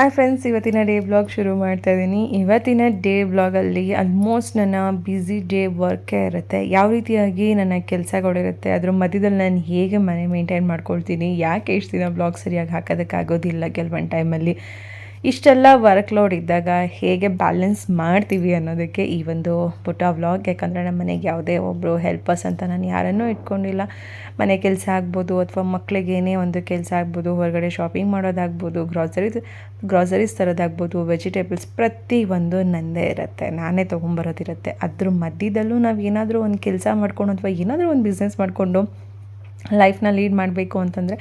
Hi friends ಇವತ್ತಿನ day blog ಶುರು ಮಾಡ್ತಾ ಇದ್ದೀನಿ ಇವತ್ತಿನ ಡೇ ಬ್ಲಾಗಲ್ಲಿ ಆಲ್ಮೋಸ್ಟ್ ನನ್ನ ಬ್ಯುಸಿ ಡೇ ವರ್ಕೇ ಇರುತ್ತೆ. ಯಾವ ರೀತಿಯಾಗಿ ನನ್ನ ಕೆಲಸಗಳಿರುತ್ತೆ ಅದ್ರ ಮಧ್ಯದಲ್ಲಿ ನಾನು ಹೇಗೆ ಮನೆ ಮೇಂಟೈನ್ ಮಾಡ್ಕೊಳ್ತೀನಿ, ಯಾಕೆ ಎಷ್ಟು ದಿನ ಬ್ಲಾಗ್ ಸರಿಯಾಗಿ ಹಾಕೋದಕ್ಕಾಗೋದಿಲ್ಲ ಕೆಲವೊಂದು ಟೈಮಲ್ಲಿ ಇಷ್ಟೆಲ್ಲ ವರ್ಕ್ ಲೋಡ್ ಇದ್ದಾಗ ಹೇಗೆ ಬ್ಯಾಲೆನ್ಸ್ ಮಾಡ್ತೀವಿ ಅನ್ನೋದಕ್ಕೆ ಈ ಒಂದು ಪುಟ್ಟ ವ್ಲಾಗ್ ಯಾಕಂದರೆ ನಮ್ಮ ಮನೆಗೆ ಯಾವುದೇ ಒಬ್ಬರು ಹೆಲ್ಪರ್ಸ್ ಅಂತ ನಾನು ಯಾರನ್ನೂ ಇಟ್ಕೊಂಡಿಲ್ಲ. ಮನೆ ಕೆಲಸ ಆಗ್ಬೋದು ಅಥವಾ ಮಕ್ಕಳಿಗೆ ಏನೇ ಒಂದು ಕೆಲಸ ಆಗ್ಬೋದು, ಹೊರಗಡೆ ಶಾಪಿಂಗ್ ಮಾಡೋದಾಗ್ಬೋದು ಗ್ರಾಸರೀಸ್ ಗ್ರಾಸರೀಸ್ ತರೋದಾಗ್ಬೋದು ವೆಜಿಟೇಬಲ್ಸ್ ಪ್ರತಿಯೊಂದು ನನ್ನದೇ ಇರುತ್ತೆ. ನಾನೇ ತೊಗೊಂಬರೋದಿರುತ್ತೆ. ಅದ್ರ ಮಧ್ಯದಲ್ಲೂ ನಾವು ಏನಾದರೂ ಒಂದು ಕೆಲಸ ಮಾಡ್ಕೊಂಡು ಅಥವಾ ಏನಾದರೂ ಒಂದು ಬಿಸ್ನೆಸ್ ಮಾಡಿಕೊಂಡು ಲೈಫ್ನ ಲೀಡ್ ಮಾಡಬೇಕು ಅಂತಂದರೆ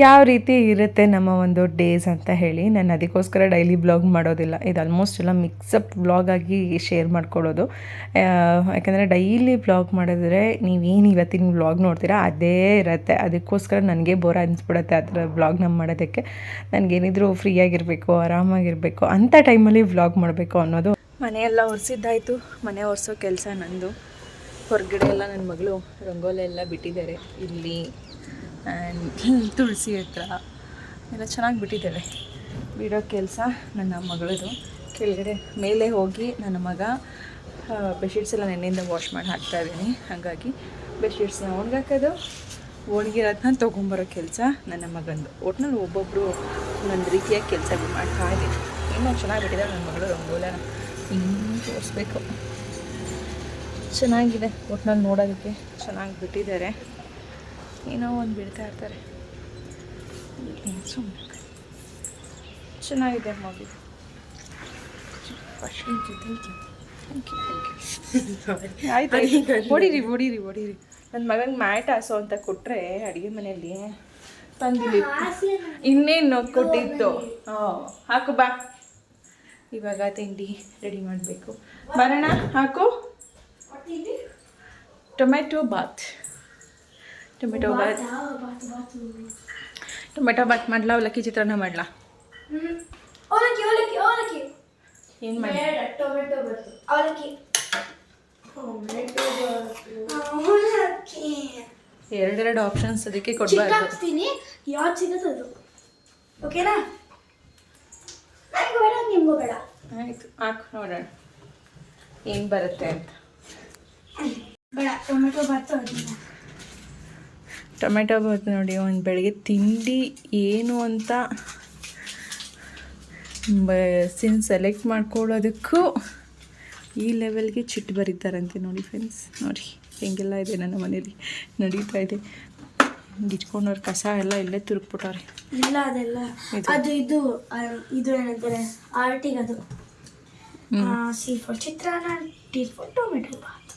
ಯಾವ ರೀತಿ ಇರುತ್ತೆ ನಮ್ಮ ಒಂದು ಡೇಸ್ ಅಂತ ಹೇಳಿ ನಾನು ಅದಕ್ಕೋಸ್ಕರ ಡೈಲಿ ಬ್ಲಾಗ್ ಮಾಡೋದಿಲ್ಲ. ಇದು ಆಲ್ಮೋಸ್ಟ್ ಎಲ್ಲ ಮಿಕ್ಸಪ್ ಬ್ಲಾಗ್ ಆಗಿ ಶೇರ್ ಮಾಡ್ಕೊಳ್ಳೋದು. ಯಾಕಂದರೆ ಡೈಲಿ ಬ್ಲಾಗ್ ಮಾಡಿದ್ರೆ ನೀವೇನು ಇವತ್ತಿನ ಬ್ಲಾಗ್ ನೋಡ್ತೀರಾ? ಅದೇ ಇರುತ್ತೆ. ಅದಕ್ಕೋಸ್ಕರ ನನಗೆ ಬೋರ್ ಅನಿಸ್ಬಿಡುತ್ತೆ ಆ ಥರ ಬ್ಲಾಗ್ನ ಮಾಡೋದಕ್ಕೆ. ನನಗೇನಿದ್ರು ಫ್ರೀಯಾಗಿರಬೇಕು ಆರಾಮಾಗಿರಬೇಕು ಅಂಥ ಟೈಮಲ್ಲಿ ವ್ಲಾಗ್ ಮಾಡಬೇಕು ಅನ್ನೋದು. ಮನೆಯೆಲ್ಲ ಒರೆಸಿದ್ದಾಯಿತು. ಮನೆ ಒರೆಸೋ ಕೆಲಸ ನಂದು. ಹೊರಗಡೆ ಎಲ್ಲ ನನ್ನ ಮಗಳು ರಂಗೋಲೆ ಎಲ್ಲ ಬಿಟ್ಟಿದ್ದಾರೆ. ಇಲ್ಲಿ ಆ್ಯಂಡ್ ತುಳಸಿ ಹತ್ರ ಎಲ್ಲ ಚೆನ್ನಾಗಿ ಬಿಟ್ಟಿದ್ದೇವೆ. ಬಿಡೋ ಕೆಲಸ ನನ್ನ ಮಗಳದು. ಕೆಳಗಡೆ ಮೇಲೆ ಹೋಗಿ ನನ್ನ ಮಗ ಬೆಡ್ಶೀಟ್ಸ್ ಎಲ್ಲ ನೆನ್ನೆಯಿಂದ ವಾಶ್ ಮಾಡಿ ಹಾಕ್ತಾ ಇದ್ದೀನಿ. ಹಾಗಾಗಿ ಬೆಡ್ಶೀಟ್ಸ್ನ ಒಣಗಾಕೋದು ಒಣಗಿರೋದನ್ನ ತೊಗೊಂಬರೋ ಕೆಲಸ ನನ್ನ ಮಗಂದು. ಒಟ್ನಲ್ಲಿ ಒಬ್ಬೊಬ್ಬರು ಒಂದೊಂದು ರೀತಿಯ ಕೆಲಸ ಮಾಡ್ತಾ ಇದ್ದೀನಿ. ಇನ್ನೂ ಚೆನ್ನಾಗಿ ಬಿಟ್ಟಿದ್ದಾರೆ ನನ್ನ ಮಗಳು ರಂಗೋಲನ ಇನ್ನೂ ತೋರಿಸ್ಬೇಕು. ಚೆನ್ನಾಗಿದೆ. ಒಟ್ನಲ್ಲಿ ನೋಡೋದಕ್ಕೆ ಚೆನ್ನಾಗಿ ಬಿಟ್ಟಿದ್ದಾರೆ. ಏನೋ ಒಂದು ಬಿಡ್ತಾ ಇರ್ತಾರೆ. ಸುಮ್ಮನೆ ಚೆನ್ನಾಗಿದೆ ಮಗು ಆಯ್ತು ಹೊಡೀರಿ ಹೊಡೀರಿ ಹೊಡೀರಿ. ನನ್ನ ಮಗಂಗೆ ಮ್ಯಾಟ್ ಹಾಸೋ ಅಂತ ಕೊಟ್ಟರೆ ಅಡುಗೆ ಮನೆಯಲ್ಲಿ ತಂದಿಲ್ಲ ಇನ್ನೇನು ಕೊಟ್ಟಿತ್ತು? ಹಾಂ ಹಾಕು ಬಾ. ಇವಾಗ ತಿಂಡಿ ರೆಡಿ ಮಾಡಬೇಕು. ಬರೋಣ ಹಾಕು. Tomato bath tomato bath tomato bath ಮಾಡ್ಲಾ ಅವಲಕ್ಕಿ ಚಿತ್ರಾನ್ನ ಮಾಡ್ಲಾ? ಅವಲಕ್ಕಿ ಅವಲಕ್ಕಿ ಅವಲಕ್ಕಿ. ಏನು ಮಾಡಿ ಟೊಮೆಟೊ ಅವಲಕ್ಕಿ. ಎರಡೆರಡು ಆಪ್ಷನ್ಸ್ ಅದಕ್ಕೆ ಕೊಡಬಾರ್ದು. ಹಾಕ್ತೀನಿ ಯಾವ್ದು ಸಿಗುತ್ತೆ ಅದು? ಓಕೆನಾ ನನಗೂ ಬೇಡ ನಿಮಗೂ ಬೇಡ. ಆಯಿತು ಹಾಕು ನೋಡೋಣ. ಏನು ಬರುತ್ತೆ ಅಂತ. ಬೇಡ ಟೊಮೆಟೊ ಬಾತು ಟೊಮೆಟೊ ಬಾತ್ ನೋಡಿ ಒಂದು ಬೆಳಗ್ಗೆ ತಿಂಡಿ ಏನು ಅಂತ ಸಿನ್ ಸೆಲೆಕ್ಟ್ ಮಾಡ್ಕೊಳ್ಳೋದಕ್ಕೂ ಈ ಲೆವೆಲ್ಗೆ ಚಿಟ್ಟು ಬರೀತಾರಂತೆ ನೋಡಿ ಫ್ರೆಂಡ್ಸ್ ನೋಡಿ ಹೆಂಗೆಲ್ಲ ಇದೆ ನನ್ನ ಮನೇಲಿ. ನಡೀತಾ ಇದೆ. ಇಟ್ಕೊಂಡವ್ರ ಕಸ ಎಲ್ಲ ಇಲ್ಲೇ ತುರುಕ್ಬಿಟ್ಟವ್ರೆ. ಇಲ್ಲ ಅದೆಲ್ಲ. ಅದು ಇದು ಇದು ಏನಂತಾರೆ? ಆರ್ಟಿಗೆ ಅದು C for chitranna T for tomato. Bath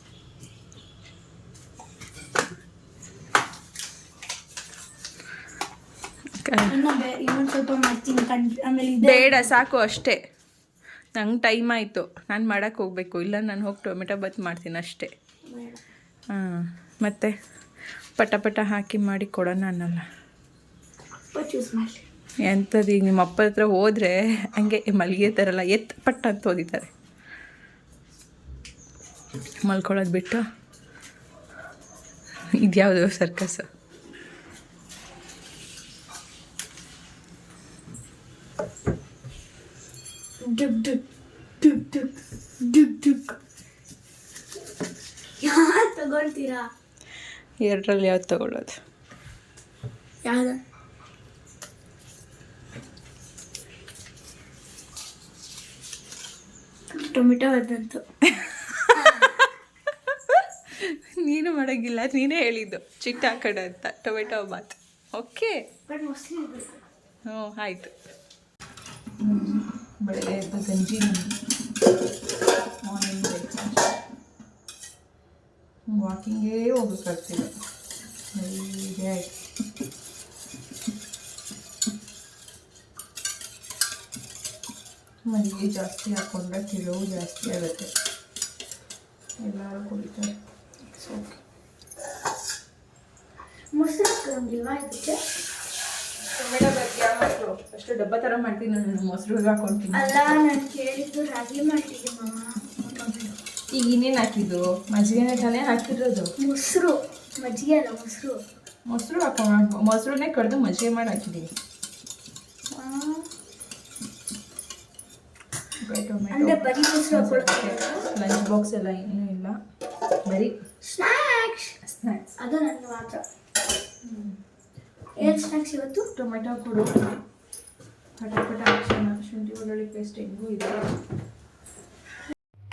ಇನ್ನು ಬೇ- ಇನ್ನೊಂದು ಸ್ವಲ್ಪ ಮಾಡ್ತೀನಿ. ಕಣ್ ಆಮೇಲೆ ಬೇಡ ಸಾಕು ಅಷ್ಟೇ. ನಂಗೆ ಟೈಮ್ ಆಯಿತು. ನಾನು ಮಾಡೋಕ್ಕೆ ಹೋಗಬೇಕು. ಇಲ್ಲ ನಾನು ಹೋಗಿ ಟೊಮೆಟೊ ಬತ್ ಮಾಡ್ತೀನಿ ಅಷ್ಟೇ. ಹಾಂ ಮತ್ತೆ? ಪಟ ಪಟ ಹಾಕಿ ಮಾಡಿ ಕೊಡೋಣ ಅನ್ನಲ್ಲ. ಎಂಥದ್ದು ಈಗ ನಿಮ್ಮ ಅಪ್ಪ ಹತ್ರ ಹೋದರೆ ಹಂಗೆ ಮಲ್ಗೆ ಥರಲ್ಲ ಎತ್ ಪಟ್ಟ ಅಂತ ಓದಿದ್ದಾರೆ. ಮಲ್ಕೊಳ್ಳೋದು ಬಿಟ್ಟು ಇದ್ಯಾವುದು ಸರ್ಕಸ್ ಡುಕ್ ಡುಕ್ ಡುಕ್ ಡುಕ್ ಡುಕ್ ಡುಕ್ ಯಾರು ತಗೊಳ್ತೀರಾ? ಎರಡರಲ್ಲಿ ಯಾವ್ದು ತಗೊಳ್ಳೋದು? ಯಾವ್ದು? ಟೊಮೆಟೊ ಅದಂತು. ನೀನು ಮಾಡೋಂಗಿಲ್ಲ ನೀನೇ ಹೇಳಿದ್ದು. ಚಿಟ್ಟ ಹಾಕೋಣ ಅಂತ tomato bath okay but mostly ಇರಬೇಕು ಹ್ಞೂ ಆಯಿತು. ಬೆಳಗ್ಗೆ ಎದ್ದು ಗಂಜಿ ಮಾರ್ನಿಂಗ್ ವಾಕಿಂಗೇ ಹೋಗ್ಬೇಕಾಗ್ತಿಲ್ಲ ಹೀಗೆ ಆಯ್ತು. ಮಲ್ಲಿಗೆ ಜಾಸ್ತಿ ಹಾಕೊಂಡ್ರೆ ಕಿಲೋ ಜಾಸ್ತಿ ಆಗುತ್ತೆ. ಎಲ್ಲರೂ ಕುಡಿತಾರೆ. ಓಕೆ ಮೊಸರು ಹಾಕೊಂಡಿಲ್ವಾ ಇದಕ್ಕೆ ಟೊಮೆಟೊ ಬಗ್ಗೆ ಅಷ್ಟು ಡಬ್ಬ ಥರ ಮಾಡ್ತೀನಿ ನಾನು ಮೊಸರು ಹಾಕೊಂತೀನಿ ಅಲ್ಲ ನಾನು ಕೇಳಿದ್ದು ರಾಗಿ ಮಾಡ್ತಿದ್ದೆ ಈಗ ಇನ್ನೇನು ಹಾಕಿದ್ದು? ಮಜ್ಜಿಗೆನೆ ತಾನೇ ಹಾಕಿರೋದು? ಮೊಸರು. ಮಜ್ಜಿಗೆ ಅಲ್ಲ ಮೊಸರು. ಮೊಸರು ಹಾಕೊಂಡು ಮೊಸರನ್ನೇ ಕಡ್ದು ಮಜ್ಜಿಗೆ ಮಾಡಿ ಹಾಕಿದ್ದೀನಿ ಆ, ಅಂದ್ರೆ ಬರೀ ಮೊಸರು ಹಾಕೊಳ್ಳೋದು ಲಂಚ್ ಬಾಕ್ಸ್ ಎಲ್ಲ ಏನೂ ಇಲ್ಲ. ಬರೀ ಸ್ನ್ಯಾಕ್ಸ್ ಸ್ನ್ಯಾಕ್ಸ್ ಅದು ನನ್ನ ಮಾತ್ರ. ಏನು ಸ್ನ್ಯಾಕ್ಸ್ ಇವತ್ತು? ಟೊಮೆಟೊ ಕೊಡು.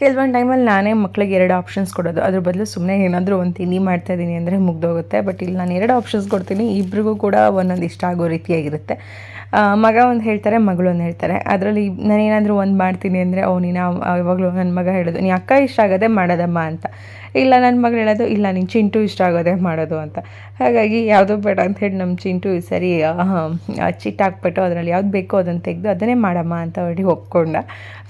ಕೆಲವೊಂದು ಟೈಮಲ್ಲಿ ನಾನೇ ಮಕ್ಕಳಿಗೆ ಎರಡು ಆಪ್ಷನ್ಸ್ ಕೊಡೋದು. ಅದ್ರ ಬದಲು ಸುಮ್ಮನೆ ಏನಾದರೂ ಒಂದು ತಿಂಡಿ ಮಾಡ್ತಾ ಇದ್ದೀನಿ ಅಂದರೆ ಮುಗ್ದೋಗುತ್ತೆ. ಬಟ್ ಇಲ್ಲಿ ನಾನು ಎರಡು ಆಪ್ಷನ್ಸ್ ಕೊಡ್ತೀನಿ. ಇಬ್ರಿಗೂ ಕೂಡ ಒಂದೊಂದು ಇಷ್ಟ ಆಗೋ ರೀತಿಯಾಗಿರುತ್ತೆ. ಮಗ ಒಂದು ಹೇಳ್ತಾರೆ, ಮಗಳು ಹೇಳ್ತಾರೆ. ಅದರಲ್ಲಿ ನಾನೇನಾದರೂ ಒಂದು ಮಾಡ್ತೀನಿ ಅಂದರೆ ಓ ನೀನು ಯಾವಾಗಲೂ ನನ್ನ ಮಗ ಹೇಳೋದು, ನೀ ಅಕ್ಕ ಇಷ್ಟ ಆಗೋದೇ ಮಾಡೋದಮ್ಮ ಅಂತ. ಇಲ್ಲ ನನ್ನ ಮಗಳು ಹೇಳೋದು, ಇಲ್ಲ ನಿನ್ನ ಚಿಂಟು ಇಷ್ಟ ಆಗೋದೇ ಮಾಡೋದು ಅಂತ. ಹಾಗಾಗಿ ಯಾವುದೋ ಬೇಡ ಅಂತ ಹೇಳಿ ನಮ್ಮ ಚಿಂಟು ಸರಿ ಚಿಟ್ ಹಾಕ್ಬಿಟ್ಟು ಅದರಲ್ಲಿ ಯಾವ್ದು ಬೇಕೋ ಅದನ್ನು ತೆಗೆದು ಅದನ್ನೇ ಮಾಡಮ್ಮ ಅಂತ ಹೇಳಿ ಒಪ್ಕೊಂಡ.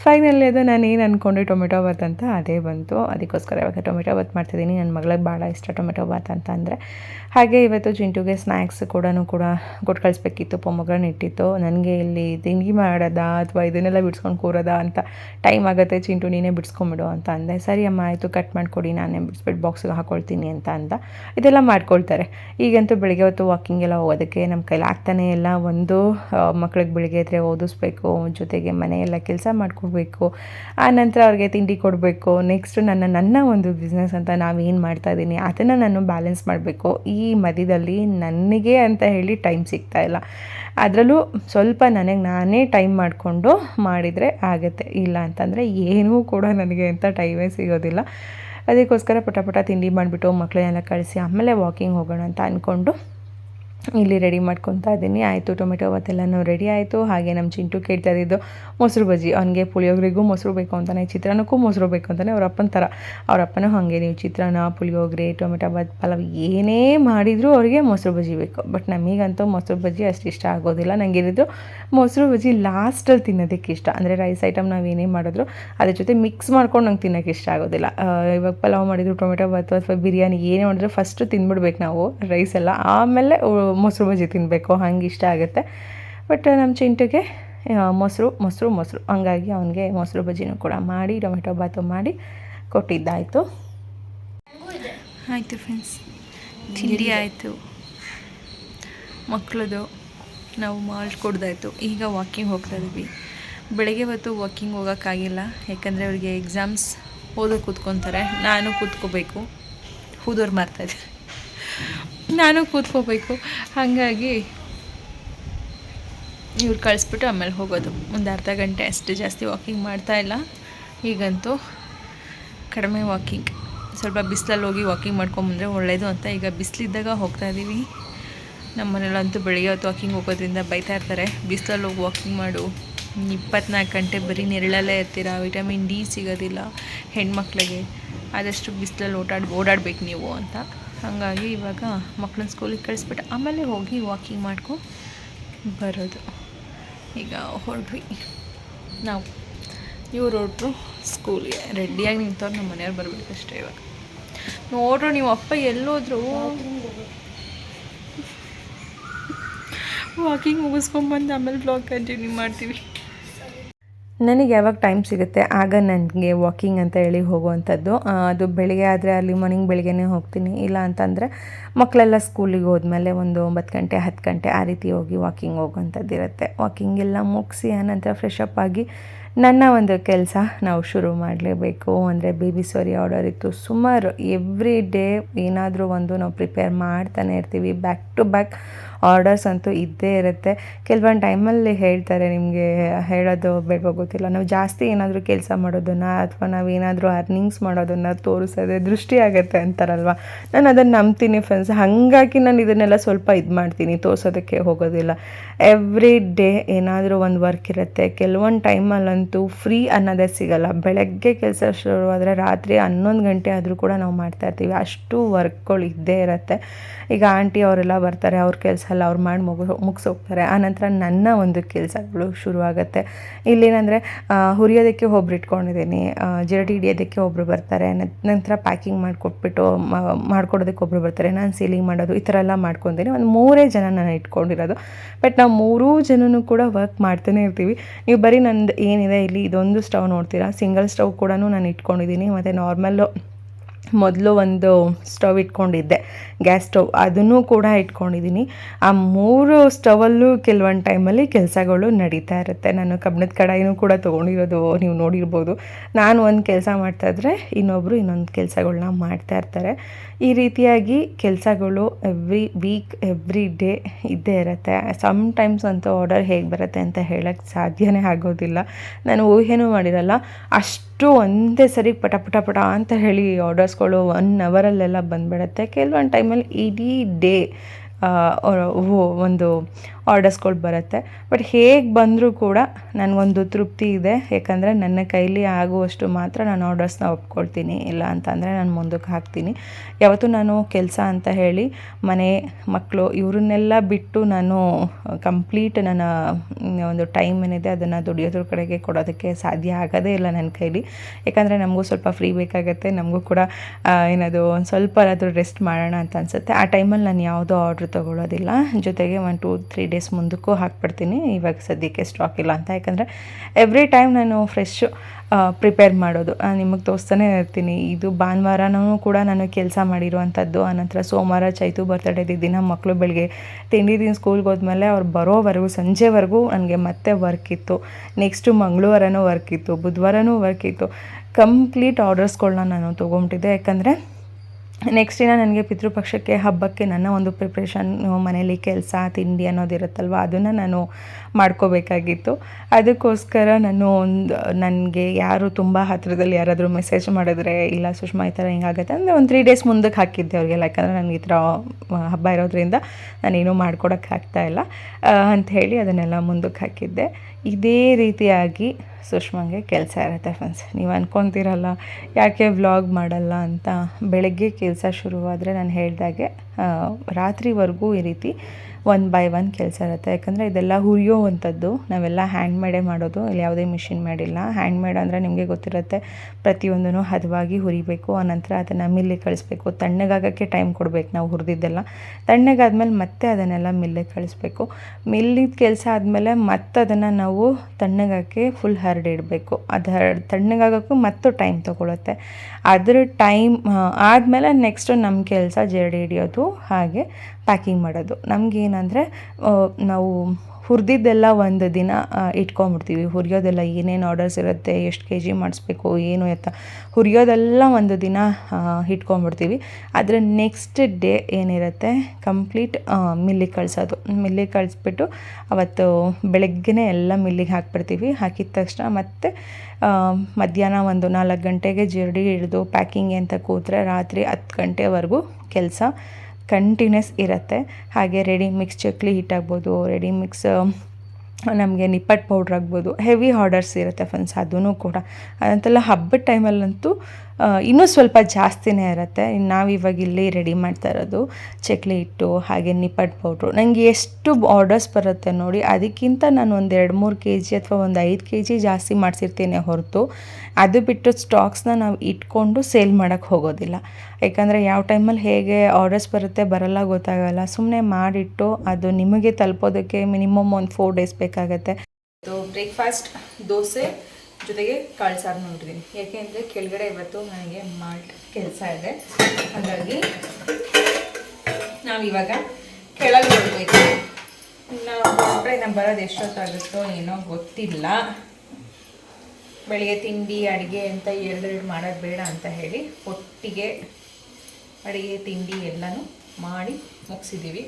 ಫೈನಲಿ ಅದು ನಾನು ಏನು ಅಂದ್ಕೊಂಡೆ ಟೊಮೆಟೊ ಬಾತ್ ಅಂತ ಅದೇ ಬಂತು. ಅದಕ್ಕೋಸ್ಕರ ಇವಾಗ ಟೊಮೆಟೊ ಬಾತ್ ಮಾಡ್ತಿದ್ದೀನಿ. ನನ್ನ ಮಗಳಿಗೆ ಭಾಳ ಇಷ್ಟ ಟೊಮೆಟೊ ಬಾತ್ ಅಂತ ಅಂದರೆ. ಹಾಗೆ ಇವತ್ತು ಚಿಂಟುಗೆ ಸ್ನ್ಯಾಕ್ಸ್ ಕೂಡ ಕೂಡ ಕೊಟ್ಟು ಕಳಿಸ್ಬೇಕಿತ್ತು, ಪೊಮೊಗ್ರನ್ ಇಟ್ಟಿತ್ತು. ನನಗೆ ಇಲ್ಲಿ ತಿಂಡಿ ಮಾಡೋದಾ ಅಥವಾ ಇದನ್ನೆಲ್ಲ ಬಿಡ್ಸ್ಕೊಂಡು ಕೂರೋದಾ ಅಂತ ಟೈಮ್ ಆಗುತ್ತೆ ಚಿಂಟು ನೀನೇ ಬಿಡ್ಸ್ಕೊಂಬಿಡು ಅಂತ ಅಂದೆ. ಸರಿ ಅಮ್ಮ, ಆಯಿತು ಕಟ್ ಮಾಡಿಕೊಡಿ, ನಾನೇ ಬಿಡಿಸ್ಬಿಟ್ಟು ಬಾಕ್ಸಿಗೆ ಹಾಕ್ಕೊಳ್ತೀನಿ ಅಂತ ಅಂದ. ಇದೆಲ್ಲ ಮಾಡ್ಕೊಳ್ತಾರೆ. ಈಗಂತೂ ಬೆಳಿಗ್ಗೆ ಹೊತ್ತು ವಾಕಿಂಗ್ ಎಲ್ಲ ಹೋಗೋದಕ್ಕೆ ನಮ್ಮ ಕೈಲಿ ಆಗ್ತಾನೇ ಇಲ್ಲ. ಒಂದು ಮಕ್ಳಿಗೆ ಬೆಳಿಗ್ಗೆ ಎದ್ರೆ ಓದಿಸ್ಬೇಕು, ಜೊತೆಗೆ ಮನೆಯೆಲ್ಲ ಕೆಲಸ ಮಾಡ್ಕೊಡ್ಬೇಕು ಆ ನಂತರ ಅವ್ರಿಗೆ ತಿಂಡಿ ಕೊಡಬೇಕು. ನೆಕ್ಸ್ಟ್ ನನ್ನ ನನ್ನ ಒಂದು ಬಿಸ್ನೆಸ್ ಅಂತ ನಾವೇನು ಮಾಡ್ತಾ ಇದ್ದೀನಿ ಅದನ್ನು ನಾನು ಬ್ಯಾಲೆನ್ಸ್ ಮಾಡಬೇಕು. ಈ ಮಧ್ಯದಲ್ಲಿ ನನಗೆ ಅಂತ ಹೇಳಿ ಟೈಮ್ ಸಿಗ್ತಾ ಇಲ್ಲ. ಅದರಲ್ಲೂ ಸ್ವಲ್ಪ ನನಗೆ ನಾನೇ ಟೈಮ್ ಮಾಡಿಕೊಂಡು ಮಾಡಿದರೆ ಆಗುತ್ತೆ. ಇಲ್ಲ ಅಂತಂದರೆ ಏನೂ ಕೂಡ ನನಗೆ ಅಂತ ಟೈಮೇ ಸಿಗೋದಿಲ್ಲ. ಅದಕ್ಕೋಸ್ಕರ ಪಟ ಪಟ ತಿಂಡಿ ಮಾಡಿಬಿಟ್ಟು ಮಕ್ಕಳನ್ನೆಲ್ಲ ಕಳಿಸಿ ಆಮೇಲೆ ವಾಕಿಂಗ್ ಹೋಗೋಣ ಅಂತ ಅಂದ್ಕೊಂಡು ಇಲ್ಲಿ ರೆಡಿ ಮಾಡ್ಕೊತಾ ಇದ್ದೀನಿ. ಆಯಿತು ಟೊಮೆಟೊ ಬಾತೆಲ್ಲನೂ ರೆಡಿ ಆಯಿತು. ಹಾಗೆ ನಮ್ಮ ಚಿಂಟು ಕೇಳ್ತಾ ಇದ್ದಿದ್ದು, ಮೊಸರು ಬಜ್ಜಿ, ಅವನಿಗೆ ಪುಳಿಯೋಗರೆಗೂ ಮೊಸರು ಬೇಕು ಅಂತಾನೆ, ಚಿತ್ರಾನ್ನಕ್ಕೂ ಮೊಸರು ಬೇಕು ಅಂತಾನೆ, ಅವ್ರ ಅಪ್ಪನ ಥರ. ಅವ್ರ ಹಾಗೆ, ನೀವು ಚಿತ್ರಾನ್ನ, ಪುಳಿಯೋಗರೆ, ಟೊಮೆಟೊ ಬಾತ್, ಪಲಾವ್ ಏನೇ ಮಾಡಿದರೂ ಅವರಿಗೆ ಮೊಸರು ಬಜ್ಜಿ ಬೇಕು. ಬಟ್ ನಮಗಂತೂ ಮೊಸರು ಬಜ್ಜಿ ಅಷ್ಟು ಇಷ್ಟ ಆಗೋದಿಲ್ಲ. ನನಗೆ ಏನಿದ್ರು ಮೊಸರು ಬಜ್ಜಿ ಲಾಸ್ಟಲ್ಲಿ ತಿನ್ನೋದಕ್ಕೆ ಇಷ್ಟ. ಅಂದರೆ ರೈಸ್ ಐಟಮ್ ನಾವು ಏನೇ ಮಾಡಿದ್ರು, ಅದ್ರ ಜೊತೆ ಮಿಕ್ಸ್ ಮಾಡ್ಕೊಂಡು ನಂಗೆ ತಿನ್ನೋಕ್ಕೆ ಇಷ್ಟ ಆಗೋದಿಲ್ಲ. ಇವಾಗ ಪಲಾವ್ ಮಾಡಿದ್ರು, ಟೊಮೆಟೊ ಬಾತು ಅಥವಾ ಬಿರಿಯಾನಿ ಏನೇ ಮಾಡಿದ್ರು ಫಸ್ಟು ತಿಂದ್ಬಿಡ್ಬೇಕು ನಾವು, ರೈಸ್ ಎಲ್ಲ. ಆಮೇಲೆ ಮೊಸರು ಬಜ್ಜಿ ತಿನ್ನಬೇಕು ಹಂಗೆ ಇಷ್ಟ ಆಗುತ್ತೆ. ಬಟ್ ನಮ್ಮ ಚಿಂಟಿಗೆ ಮೊಸರು ಮೊಸರು ಮೊಸರು. ಹಂಗಾಗಿ ಅವನಿಗೆ ಮೊಸರು ಬಜ್ಜಿನೂ ಕೂಡ ಮಾಡಿ ಟೊಮೆಟೊ ಬಾತು ಮಾಡಿ ಕೊಟ್ಟಿದ್ದಾಯಿತು. ಆಯಿತು ಫ್ರೆಂಡ್ಸ್ ತಿಂಡಿ ಆಯಿತು. ಮಕ್ಕಳದು ನಾವು ಮಾಡಿಕೊಡ್ದಾಯ್ತು ಈಗ ವಾಕಿಂಗ್ ಹೋಗ್ತಾ ಇದ್ವಿ. ಬೆಳಗ್ಗೆ ಹೊತ್ತು ವಾಕಿಂಗ್ ಹೋಗೋಕ್ಕಾಗಿಲ್ಲ. ಯಾಕಂದರೆ ಅವರಿಗೆ ಎಕ್ಸಾಮ್ಸ್ ಓದೋ ಕೂತ್ಕೊತಾರೆ. ನಾನು ಕೂತ್ಕೋಬೇಕು. ಹೂದೋರು ಮಾಡ್ತಾಯಿದ್ದಾರೆ ನಾನು ಕೂತ್ಕೋಬೇಕು. ಹಾಗಾಗಿ ಇವ್ರು ಕಳಿಸ್ಬಿಟ್ಟು ಆಮೇಲೆ ಹೋಗೋದು. ಒಂದು ಅರ್ಧ ಗಂಟೆ ಅಷ್ಟು ಜಾಸ್ತಿ ವಾಕಿಂಗ್ ಮಾಡ್ತಾ ಇಲ್ಲ. ಈಗಂತೂ ಕಡಿಮೆ ವಾಕಿಂಗ್ ಸ್ವಲ್ಪ ಬಿಸಿಲಲ್ಲಿ ಹೋಗಿ ವಾಕಿಂಗ್ ಮಾಡ್ಕೊಂಬಂದರೆ ಒಳ್ಳೆಯದು ಅಂತ ಈಗ ಬಿಸಿಲಿದ್ದಾಗ ಹೋಗ್ತಾ ಇದ್ದೀವಿ ನಮ್ಮ ಮನೇಲಂತೂ ಬೆಳಿಗ್ಗೆ ಹೊತ್ತು ವಾಕಿಂಗ್ ಹೋಗೋದ್ರಿಂದ ಬೈತಾ ಇರ್ತಾರೆ. ಬಿಸಿಲಲ್ಲಿ ಹೋಗಿ ವಾಕಿಂಗ್ ಮಾಡು. ಇಪ್ಪತ್ನಾಲ್ಕು ಗಂಟೆ ಬರೀ ನೆರಳಲ್ಲೇ ಇರ್ತೀರ? ವಿಟಮಿನ್ ಡಿ ಸಿಗೋದಿಲ್ಲ ಹೆಣ್ಮಕ್ಳಿಗೆ. ಆದಷ್ಟು ಬಿಸಿಲಲ್ಲಿ ಓಡಾಡಿ ಓಡಾಡ್ಬೇಕು ನೀವು ಅಂತ. ಹಾಗಾಗಿ ಇವಾಗ ಮಕ್ಕಳನ್ನ ಸ್ಕೂಲಿಗೆ ಕಳಿಸ್ಬಿಟ್ಟು ಆಮೇಲೆ ಹೋಗಿ ವಾಕಿಂಗ್ ಮಾಡ್ಕೊಂಡು ಬರೋದು. ಈಗ ಹೊರಡ್ವಿ. ನಾವು ಇವ್ರು ಹೊರಟ್ರು ಸ್ಕೂಲ್ಗೆ ರೆಡಿಯಾಗಿ ನಿಂತವ್ರು ನಮ್ಮ ಮನೆಯವ್ರು ಬರಬೇಕಷ್ಟೇ ಇವಾಗ. ನೋಡ್ರು ನೀವು ಅಪ್ಪ ಎಲ್ಲೋದ್ರು. ವಾಕಿಂಗ್ ಮುಗಿಸ್ಕೊಂಡ್ಬಂದು ಆಮೇಲೆ ಬ್ಲಾಗ್ ಕಂಟಿನ್ಯೂ ಮಾಡ್ತೀವಿ. ನನಗೆ ಯಾವಾಗ ಟೈಮ್ ಸಿಗುತ್ತೆ, ಆಗ ನನಗೆ ವಾಕಿಂಗ್ ಅಂತ ಹೇಳಿ ಹೋಗುವಂಥದ್ದು. ಅದು ಬೆಳಿಗ್ಗೆ ಆದರೆ ಅಲ್ಲಿ ಮಾರ್ನಿಂಗ್ ಬೆಳಿಗ್ಗೆನೇ ಹೋಗ್ತೀನಿ. ಇಲ್ಲ ಅಂತಂದರೆ ಮಕ್ಕಳೆಲ್ಲ ಸ್ಕೂಲಿಗೆ ಹೋದ್ಮೇಲೆ ಒಂದು ಒಂಬತ್ತು ಗಂಟೆ, ಹತ್ತು ಗಂಟೆ ಆ ರೀತಿ ಹೋಗಿ ವಾಕಿಂಗ್ ಹೋಗುವಂಥದ್ದು ಇರುತ್ತೆ. ವಾಕಿಂಗ್ ಎಲ್ಲ ಮುಗಿಸಿ ಆನಂತರ ಫ್ರೆಶ್ ಅಪ್ ಆಗಿ ನನ್ನ ಒಂದು ಕೆಲಸ ನಾವು ಶುರು ಮಾಡಲೇಬೇಕು. ಅಂದರೆ ಬೇಬಿ ಸೋರಿ ಆರ್ಡರ್ ಇತ್ತು. ಸುಮಾರು ಎವ್ರಿ ಡೇ ಏನಾದರೂ ಒಂದು ನಾವು ಪ್ರಿಪೇರ್ ಮಾಡ್ತಾನೆ ಇರ್ತೀವಿ. ಬ್ಯಾಕ್ ಟು ಬ್ಯಾಕ್ ಆರ್ಡರ್ಸ್ ಅಂತೂ ಇದ್ದೇ ಇರುತ್ತೆ. ಕೆಲವೊಂದು ಟೈಮಲ್ಲಿ ಹೇಳ್ತಾರೆ ನಿಮಗೆ ಹೇಳೋದು ಬೇಡ ಗೊತ್ತಿಲ್ಲ. ನಾವು ಜಾಸ್ತಿ ಏನಾದರೂ ಕೆಲಸ ಮಾಡೋದನ್ನು ಅಥವಾ ನಾವೇನಾದರೂ ಅರ್ನಿಂಗ್ಸ್ ಮಾಡೋದನ್ನು ತೋರಿಸೋದೇ ದೃಷ್ಟಿ ಆಗುತ್ತೆ ಅಂತಾರಲ್ವ? ನಾನು ಅದನ್ನು ನಂಬ್ತೀನಿ ಫ್ರೆಂಡ್ಸ್ ಹಾಗಾಗಿ ನಾನು ಇದನ್ನೆಲ್ಲ ಸ್ವಲ್ಪ ಇದು ಮಾಡ್ತೀನಿ, ತೋರಿಸೋದಕ್ಕೆ ಹೋಗೋದಿಲ್ಲ. ಎವ್ರಿ ಡೇ ಏನಾದರೂ ಒಂದು ವರ್ಕ್ ಇರುತ್ತೆ. ಕೆಲವೊಂದು ಟೈಮಲ್ಲಂತೂ ಫ್ರೀ ಅನ್ನೋದೇ ಸಿಗಲ್ಲ. ಬೆಳಗ್ಗೆ ಕೆಲಸ ಶುರುವಾದರೆ ರಾತ್ರಿ ಹನ್ನೊಂದು ಗಂಟೆ ಆದರೂ ಕೂಡ ನಾವು ಮಾಡ್ತಾ ಇರ್ತೀವಿ. ಅಷ್ಟು ವರ್ಕ್ಗಳು ಇದ್ದೇ ಇರುತ್ತೆ. ಈಗ ಆಂಟಿ ಅವರೆಲ್ಲ ಬರ್ತಾರೆ, ಅವ್ರ ಕೆಲಸ ಎಲ್ಲ ಅವ್ರು ಮಾಡಿ ಮುಗಿಸ್ ಮುಗಿಸೋಗ್ತಾರೆ. ಆನಂತರ ನನ್ನ ಒಂದು ಕೆಲಸಗಳು ಶುರುವಾಗುತ್ತೆ. ಇಲ್ಲೇನಂದರೆ ಹುರಿಯೋದಕ್ಕೆ ಒಬ್ರು ಇಟ್ಕೊಂಡಿದ್ದೀನಿ ಜಿರಟಿ ಹಿಡಿಯೋದಕ್ಕೆ ಒಬ್ಬರು ಬರ್ತಾರೆ. ನಂತರ ಪ್ಯಾಕಿಂಗ್ ಮಾಡಿಕೊಟ್ಬಿಟ್ಟು ಮಾಡ್ಕೊಡೋದಕ್ಕೆ ಒಬ್ಬರು ಬರ್ತಾರೆ. ನಾನು ಸೀಲಿಂಗ್ ಮಾಡೋದು, ಈ ಥರ ಎಲ್ಲ ಮಾಡ್ಕೊತೀನಿ ಒಂದು ಮೂರೇ ಜನ ನಾನು ಇಟ್ಕೊಂಡಿರೋದು. ಬಟ್ ನಾವು ಮೂರೂ ಜನನು ಕೂಡ ವರ್ಕ್ ಮಾಡ್ತಾನೆ ಇರ್ತೀವಿ. ನೀವು ಬರೀ ನಂದು ಏನಿದೆ, ಇಲ್ಲಿ ಇದೊಂದು ಸ್ಟವ್ ನೋಡ್ತೀರಾ? ಸಿಂಗಲ್ ಸ್ಟವ್ ಕೂಡ ನಾನು ಇಟ್ಕೊಂಡಿದ್ದೀನಿ ಮತ್ತು ನಾರ್ಮಲ್ಲು ಮೊದಲು ಒಂದು ಸ್ಟವ್ ಇಟ್ಕೊಂಡಿದ್ದೆ. ಗ್ಯಾಸ್ ಸ್ಟವ್ ಅದನ್ನು ಕೂಡ ಇಟ್ಕೊಂಡಿದ್ದೀನಿ. ಆ ಮೂರು ಸ್ಟವಲ್ಲೂ ಕೆಲವೊಂದು ಟೈಮಲ್ಲಿ ಕೆಲಸಗಳು ನಡೀತಾ ಇರುತ್ತೆ. ನಾನು ಕಬ್ಬಣದ ಕಡಾಯಿನೂ ಕೂಡ ತೊಗೊಂಡಿರೋದು ನೀವು ನೋಡಿರ್ಬೋದು. ನಾನು ಒಂದು ಕೆಲಸ ಮಾಡ್ತಾಯಿದ್ರೆ ಇನ್ನೊಬ್ಬರು ಇನ್ನೊಂದು ಕೆಲಸಗಳನ್ನ ಮಾಡ್ತಾ ಇರ್ತಾರೆ. ಈ ರೀತಿಯಾಗಿ ಕೆಲಸಗಳು ಎವ್ರಿ ವೀಕ್, ಎವ್ರಿ ಡೇ ಇದ್ದೇ ಇರುತ್ತೆ. ಸಮ್ ಟೈಮ್ಸ್ ಅಂತೂ ಆರ್ಡರ್ ಹೇಗೆ ಬರುತ್ತೆ ಅಂತ ಹೇಳೋಕ್ಕೆ ಸಾಧ್ಯವೇ ಆಗೋದಿಲ್ಲ. ನಾನು ಊಹೆನೂ ಮಾಡಿರಲ್ಲ. ಅಷ್ಟು ಒಂದೇ ಸರಿ ಪಟ ಪಟ ಪಟ ಅಂತ ಹೇಳಿ ಆರ್ಡರ್ಸ್ಗಳು ಒನ್ ಅವರಲ್ಲೆಲ್ಲ ಬಂದ್ಬಿಡುತ್ತೆ. ಕೆಲವೊಂದು ಟೈಮಲ್ಲಿ ಇಡೀ ಡೇ ಒಂದು ಆರ್ಡರ್ಸ್ಗಳು ಬರುತ್ತೆ. ಬಟ್ ಹೇಗೆ ಬಂದರೂ ಕೂಡ ನನಗೊಂದು ತೃಪ್ತಿ ಇದೆ. ಯಾಕಂದರೆ ನನ್ನ ಕೈಲಿ ಆಗುವಷ್ಟು ಮಾತ್ರ ನಾನು ಆರ್ಡರ್ಸ್ನ ಒಪ್ಕೊಳ್ತೀನಿ. ಇಲ್ಲ ಅಂತಂದರೆ ನಾನು ಮುಂದಕ್ಕೆ ಹಾಕ್ತೀನಿ. ಯಾವತ್ತೂ ನಾನು ಕೆಲಸ ಅಂತ ಹೇಳಿ ಮನೆ ಮಕ್ಕಳು ಇವ್ರನ್ನೆಲ್ಲ ಬಿಟ್ಟು ನಾನು ಕಂಪ್ಲೀಟ್ ನನ್ನ ಒಂದು ಟೈಮ್ ಏನಿದೆ ಅದನ್ನು ದುಡಿಯೋದ್ರ ಕಡೆಗೆ ಕೊಡೋದಕ್ಕೆ ಸಾಧ್ಯ ಆಗೋದೇ ಇಲ್ಲ ನನ್ನ ಕೈಲಿ. ಯಾಕಂದರೆ ನಮಗೂ ಸ್ವಲ್ಪ ಫ್ರೀ ಬೇಕಾಗುತ್ತೆ. ನಮಗೂ ಕೂಡ ಏನದು ಒಂದು ಸ್ವಲ್ಪ ಆದರೂ ರೆಸ್ಟ್ ಮಾಡೋಣ ಅಂತ ಅನಿಸುತ್ತೆ. ಆ ಟೈಮಲ್ಲಿ ನಾನು ಯಾವುದೋ ಆರ್ಡ್ರ್ ತೊಗೊಳ್ಳೋದಿಲ್ಲ ಜೊತೆಗೆ ಒನ್ ಟೂ ತ್ರೀ ಡೇಸ್ ಮುಂದಕ್ಕೂ ಹಾಕ್ಬಿಡ್ತೀನಿ. ಇವಾಗ ಸದ್ಯಕ್ಕೆ ಸ್ಟಾಕ್ ಇಲ್ಲ ಅಂತ. ಯಾಕಂದರೆ ಎವ್ರಿ ಟೈಮ್ ನಾನು ಫ್ರೆಶ್ ಪ್ರಿಪೇರ್ ಮಾಡೋದು ನಿಮಗೆ ತೋರಿಸ್ತಾನೆ ಇರ್ತೀನಿ. ಇದು ಭಾನುವಾರನೂ ಕೂಡ ನಾನು ಕೆಲಸ ಮಾಡಿರುವಂಥದ್ದು. ಆನಂತರ ಸೋಮವಾರ ಚೈತು ಬರ್ತಡೇ ದಿನ ಮಕ್ಕಳು ಬೆಳಗ್ಗೆ ತಿಂಡಿ ದಿನ ಸ್ಕೂಲ್ಗೆ ಹೋದ್ಮೇಲೆ ಅವ್ರು ಬರೋವರೆಗೂ, ಸಂಜೆವರೆಗೂ ನನಗೆ ಮತ್ತೆ ವರ್ಕ್ ಇತ್ತು. ನೆಕ್ಸ್ಟು ಮಂಗಳವಾರನೂ ವರ್ಕ್ ಇತ್ತು, ಬುಧವಾರನೂ ವರ್ಕ್ ಇತ್ತು. ಕಂಪ್ಲೀಟ್ ಆರ್ಡರ್ಸ್ಗಳನ್ನ ನಾನು ತೊಗೊಂಬಿಟ್ಟಿದ್ದೆ. ಯಾಕಂದರೆ ನೆಕ್ಸ್ಟ್ ದಿನ ನನಗೆ ಪಿತೃಪಕ್ಷಕ್ಕೆ ಹಬ್ಬಕ್ಕೆ ನನ್ನ ಒಂದು ಪ್ರಿಪ್ರೇಷನ್ ಮನೇಲಿ ಕೆಲಸ, ತಿಂಡಿ ಅನ್ನೋದಿರುತ್ತಲ್ವ ಅದನ್ನು ನಾನು ಮಾಡ್ಕೋಬೇಕಾಗಿತ್ತು. ಅದಕ್ಕೋಸ್ಕರ ನಾನು ಒಂದು, ನನಗೆ ಯಾರು ತುಂಬ ಹತ್ತಿರದಲ್ಲಿ ಯಾರಾದರೂ ಮೆಸೇಜ್ ಮಾಡಿದ್ರೆ, ಇಲ್ಲ ಸುಷ್ಮಾ ಈ ಥರ ಹಿಂಗಾಗತ್ತೆ ಅಂದರೆ ಒಂದು ತ್ರೀ ಡೇಸ್ ಮುಂದಕ್ಕೆ ಹಾಕಿದ್ದೆ ಅವ್ರಿಗೆ. ಯಾಕಂದರೆ ನನಗೆ ಈ ಥರ ಹಬ್ಬ ಇರೋದ್ರಿಂದ ನಾನೇನು ಮಾಡ್ಕೊಡೋಕ್ಕಾಗ್ತಾ ಇಲ್ಲ ಅಂತ ಹೇಳಿ ಅದನ್ನೆಲ್ಲ ಮುಂದಕ್ಕೆ ಹಾಕಿದ್ದೆ. ಇದೇ ರೀತಿಯಾಗಿ ಸುಷ್ಮಂಗೆ ಕೆಲಸ ಇರುತ್ತೆ ಫ್ರೆಂಡ್ಸ್ ನೀವು ಅನ್ಕೊತೀರಲ್ಲ, ಯಾಕೆ ವ್ಲಾಗ್ ಮಾಡಲ್ಲ ಅಂತ ಬೆಳಗ್ಗೆ ಕೆಲಸ ಶುರುವಾದರೆ ನಾನು ಹೇಳಿದಾಗೆ ರಾತ್ರಿವರೆಗೂ ಈ ರೀತಿ ಒನ್ ಬೈ ಒನ್ ಕೆಲಸ ಇರುತ್ತೆ. ಯಾಕಂದರೆ ಇದೆಲ್ಲ ಹುರಿಯೋವಂಥದ್ದು. ನಾವೆಲ್ಲ ಹ್ಯಾಂಡ್ ಮೇಡೇ ಮಾಡೋದು. ಇಲ್ಲಿ ಯಾವುದೇ ಮಿಷಿನ್ ಮಾಡಿಲ್ಲ ಹ್ಯಾಂಡ್ ಮೇಡ್ ಅಂದರೆ ನಿಮಗೆ ಗೊತ್ತಿರುತ್ತೆ. ಪ್ರತಿಯೊಂದೂ ಹದವಾಗಿ ಹುರಿಬೇಕು. ಆನಂತರ ಅದನ್ನು ಮಿಲ್ಲಿಗೆ ಕಳಿಸ್ಬೇಕು. ತಣ್ಣಗಾಗೋಕ್ಕೆ ಟೈಮ್ ಕೊಡಬೇಕು ನಾವು ಹುರಿದಿದ್ದೆಲ್ಲ. ತಣ್ಣಗಾದ್ಮೇಲೆ ಮತ್ತೆ ಅದನ್ನೆಲ್ಲ ಮಿಲ್ಲಿಗೆ ಕಳಿಸ್ಬೇಕು. ಮಿಲ್ಲಿದ ಕೆಲಸ ಆದಮೇಲೆ ಮತ್ತೆ ಅದನ್ನು ನಾವು ತಣ್ಣಗಾಕೆ ಫುಲ್ ಹರಡಿಡಬೇಕು ಅದು ಹರಡ್, ತಣ್ಣಗಾಗೋಕ್ಕೂ ಮತ್ತು ಟೈಮ್ ತೊಗೊಳುತ್ತೆ. ಅದ್ರ ಟೈಮ್ ಆದಮೇಲೆ ನೆಕ್ಸ್ಟು ನಮ್ಮ ಕೆಲಸ ಜರಡಿ ಹಿಡಿಯೋದು. ಹಾಗೆ ಪ್ಯಾಕಿಂಗ್ ಮಾಡೋದು. ನಮಗೇನಂದರೆ ನಾವು ಹುರಿದಿದ್ದೆಲ್ಲ ಒಂದು ದಿನ ಇಟ್ಕೊಂಡ್ಬಿಡ್ತೀವಿ. ಹುರಿಯೋದೆಲ್ಲ ಏನೇನು ಆರ್ಡರ್ಸ್ ಇರುತ್ತೆ, ಎಷ್ಟು ಕೆ ಜಿ ಮಾಡಿಸ್ಬೇಕು, ಏನು ಎತ್ತ, ಹುರಿಯೋದೆಲ್ಲ ಒಂದು ದಿನ ಇಟ್ಕೊಂಡ್ಬಿಡ್ತೀವಿ. ಅದರ ನೆಕ್ಸ್ಟ್ ಡೇ ಏನಿರುತ್ತೆ ಕಂಪ್ಲೀಟ್ ಮಿಲ್ಲಿಗೆ ಕಳಿಸೋದು. ಮಿಲ್ಲಿಗೆ ಕಳಿಸ್ಬಿಟ್ಟು ಅವತ್ತು ಬೆಳಗ್ಗೆನೇ ಎಲ್ಲ ಮಿಲ್ಲಿಗೆ ಹಾಕ್ಬಿಡ್ತೀವಿ. ಹಾಕಿದ ತಕ್ಷಣ ಮತ್ತೆ ಮಧ್ಯಾಹ್ನ ಒಂದು ನಾಲ್ಕು ಗಂಟೆಗೆ ಜಿರಡಿ ಹಿಡಿದು ಪ್ಯಾಕಿಂಗ್ ಅಂತ ಕೂತ್ರೆ ರಾತ್ರಿ ಹತ್ತು ಗಂಟೆವರೆಗೂ ಕೆಲಸ. ಕಂಟಿನ್ಯೂಸ್ ಇರುತ್ತೆ. ಹಾಗೆ ರೆಡಿ ಮಿಕ್ಸ್ ಚಕ್ಲಿ ಹಿಟ್ ಆಗ್ಬೋದು ರೆಡಿ ಮಿಕ್ಸ್ ನಮಗೆ ನಿಪ್ಪಟ್ಟು ಪೌಡ್ರ್ ಆಗ್ಬೋದು ಹೆವಿ ಆರ್ಡರ್ಸ್ ಇರುತ್ತೆ ಫ್ರೆಂಡ್ಸ್ ಅದೂ ಕೂಡ. ಅದಂತೆಲ್ಲ ಹಬ್ಬದ ಟೈಮಲ್ಲಂತೂ ಇನ್ನೂ ಸ್ವಲ್ಪ ಜಾಸ್ತಿನೇ ಇರುತ್ತೆ. ನಾವು ಇವಾಗ ಇಲ್ಲಿ ರೆಡಿ ಮಾಡ್ತಾ ಇರೋದು. ಚಕ್ಲಿ ಹಿಟ್ಟು, ಹಾಗೆ ನಿಪ್ಪಟ್ಟು ಪೌಡ್ರು ನನಗೆ ಎಷ್ಟು ಆರ್ಡರ್ಸ್ ಬರುತ್ತೆ ನೋಡಿ, ಅದಕ್ಕಿಂತ ನಾನು ಒಂದು ಎರಡು ಮೂರು ಕೆ ಜಿ ಅಥವಾ ಒಂದು ಐದು ಕೆ ಜಿ ಜಾಸ್ತಿ ಮಾಡಿಸಿರ್ತೀನಿ ಹೊರತು. ಅದು ಬಿಟ್ಟು ಸ್ಟಾಕ್ಸ್ನ ನಾವು ಇಟ್ಕೊಂಡು ಸೇಲ್ ಮಾಡೋಕ್ಕೆ ಹೋಗೋದಿಲ್ಲ. ಯಾಕಂದರೆ ಯಾವ ಟೈಮಲ್ಲಿ ಹೇಗೆ ಆರ್ಡರ್ಸ್ ಬರುತ್ತೆ ಬರಲ್ಲ ಗೊತ್ತಾಗಲ್ಲ. ಸುಮ್ಮನೆ ಮಾಡಿಟ್ಟು ಅದು ನಿಮಗೆ ತಲುಪೋದಕ್ಕೆ ಮಿನಿಮಮ್ ಒಂದು ಫೋರ್ ಡೇಸ್ ಬೇಕಾಗತ್ತೆ. ಬ್ರೇಕ್ಫಾಸ್ಟ್ ದೋಸೆ ಜೊತೆಗೆ ಕಾಳು ಸಾರು ನೋಡಿದ್ದೀನಿ ಯಾಕೆ ಅಂದರೆ ಕೆಳಗಡೆ ಇವತ್ತು ನನಗೆ ಮಾಲ್ಟ್ ಕೆಲಸ ಇದೆ. ಹಾಗಾಗಿ ನಾವಿವಾಗ ಕೆಳಗೆ ಹೋಗ್ಬೇಕು. ನಾವು ಹೊರಟ್ರೆ ಬರೋದು ಎಷ್ಟೊತ್ತಾಗುತ್ತೋ ಏನೋ ಗೊತ್ತಿಲ್ಲ. ಬೆಳಿಗ್ಗೆ ತಿಂಡಿ, ಅಡುಗೆ ಅಂತ ಎರಡೆರಡು ಮಾಡೋದು ಬೇಡ ಅಂತ ಹೇಳಿ ಒಟ್ಟಿಗೆ ಅಡುಗೆ, ತಿಂಡಿ ಎಲ್ಲನೂ ಮಾಡಿ ಮುಗಿಸಿದ್ದೀವಿ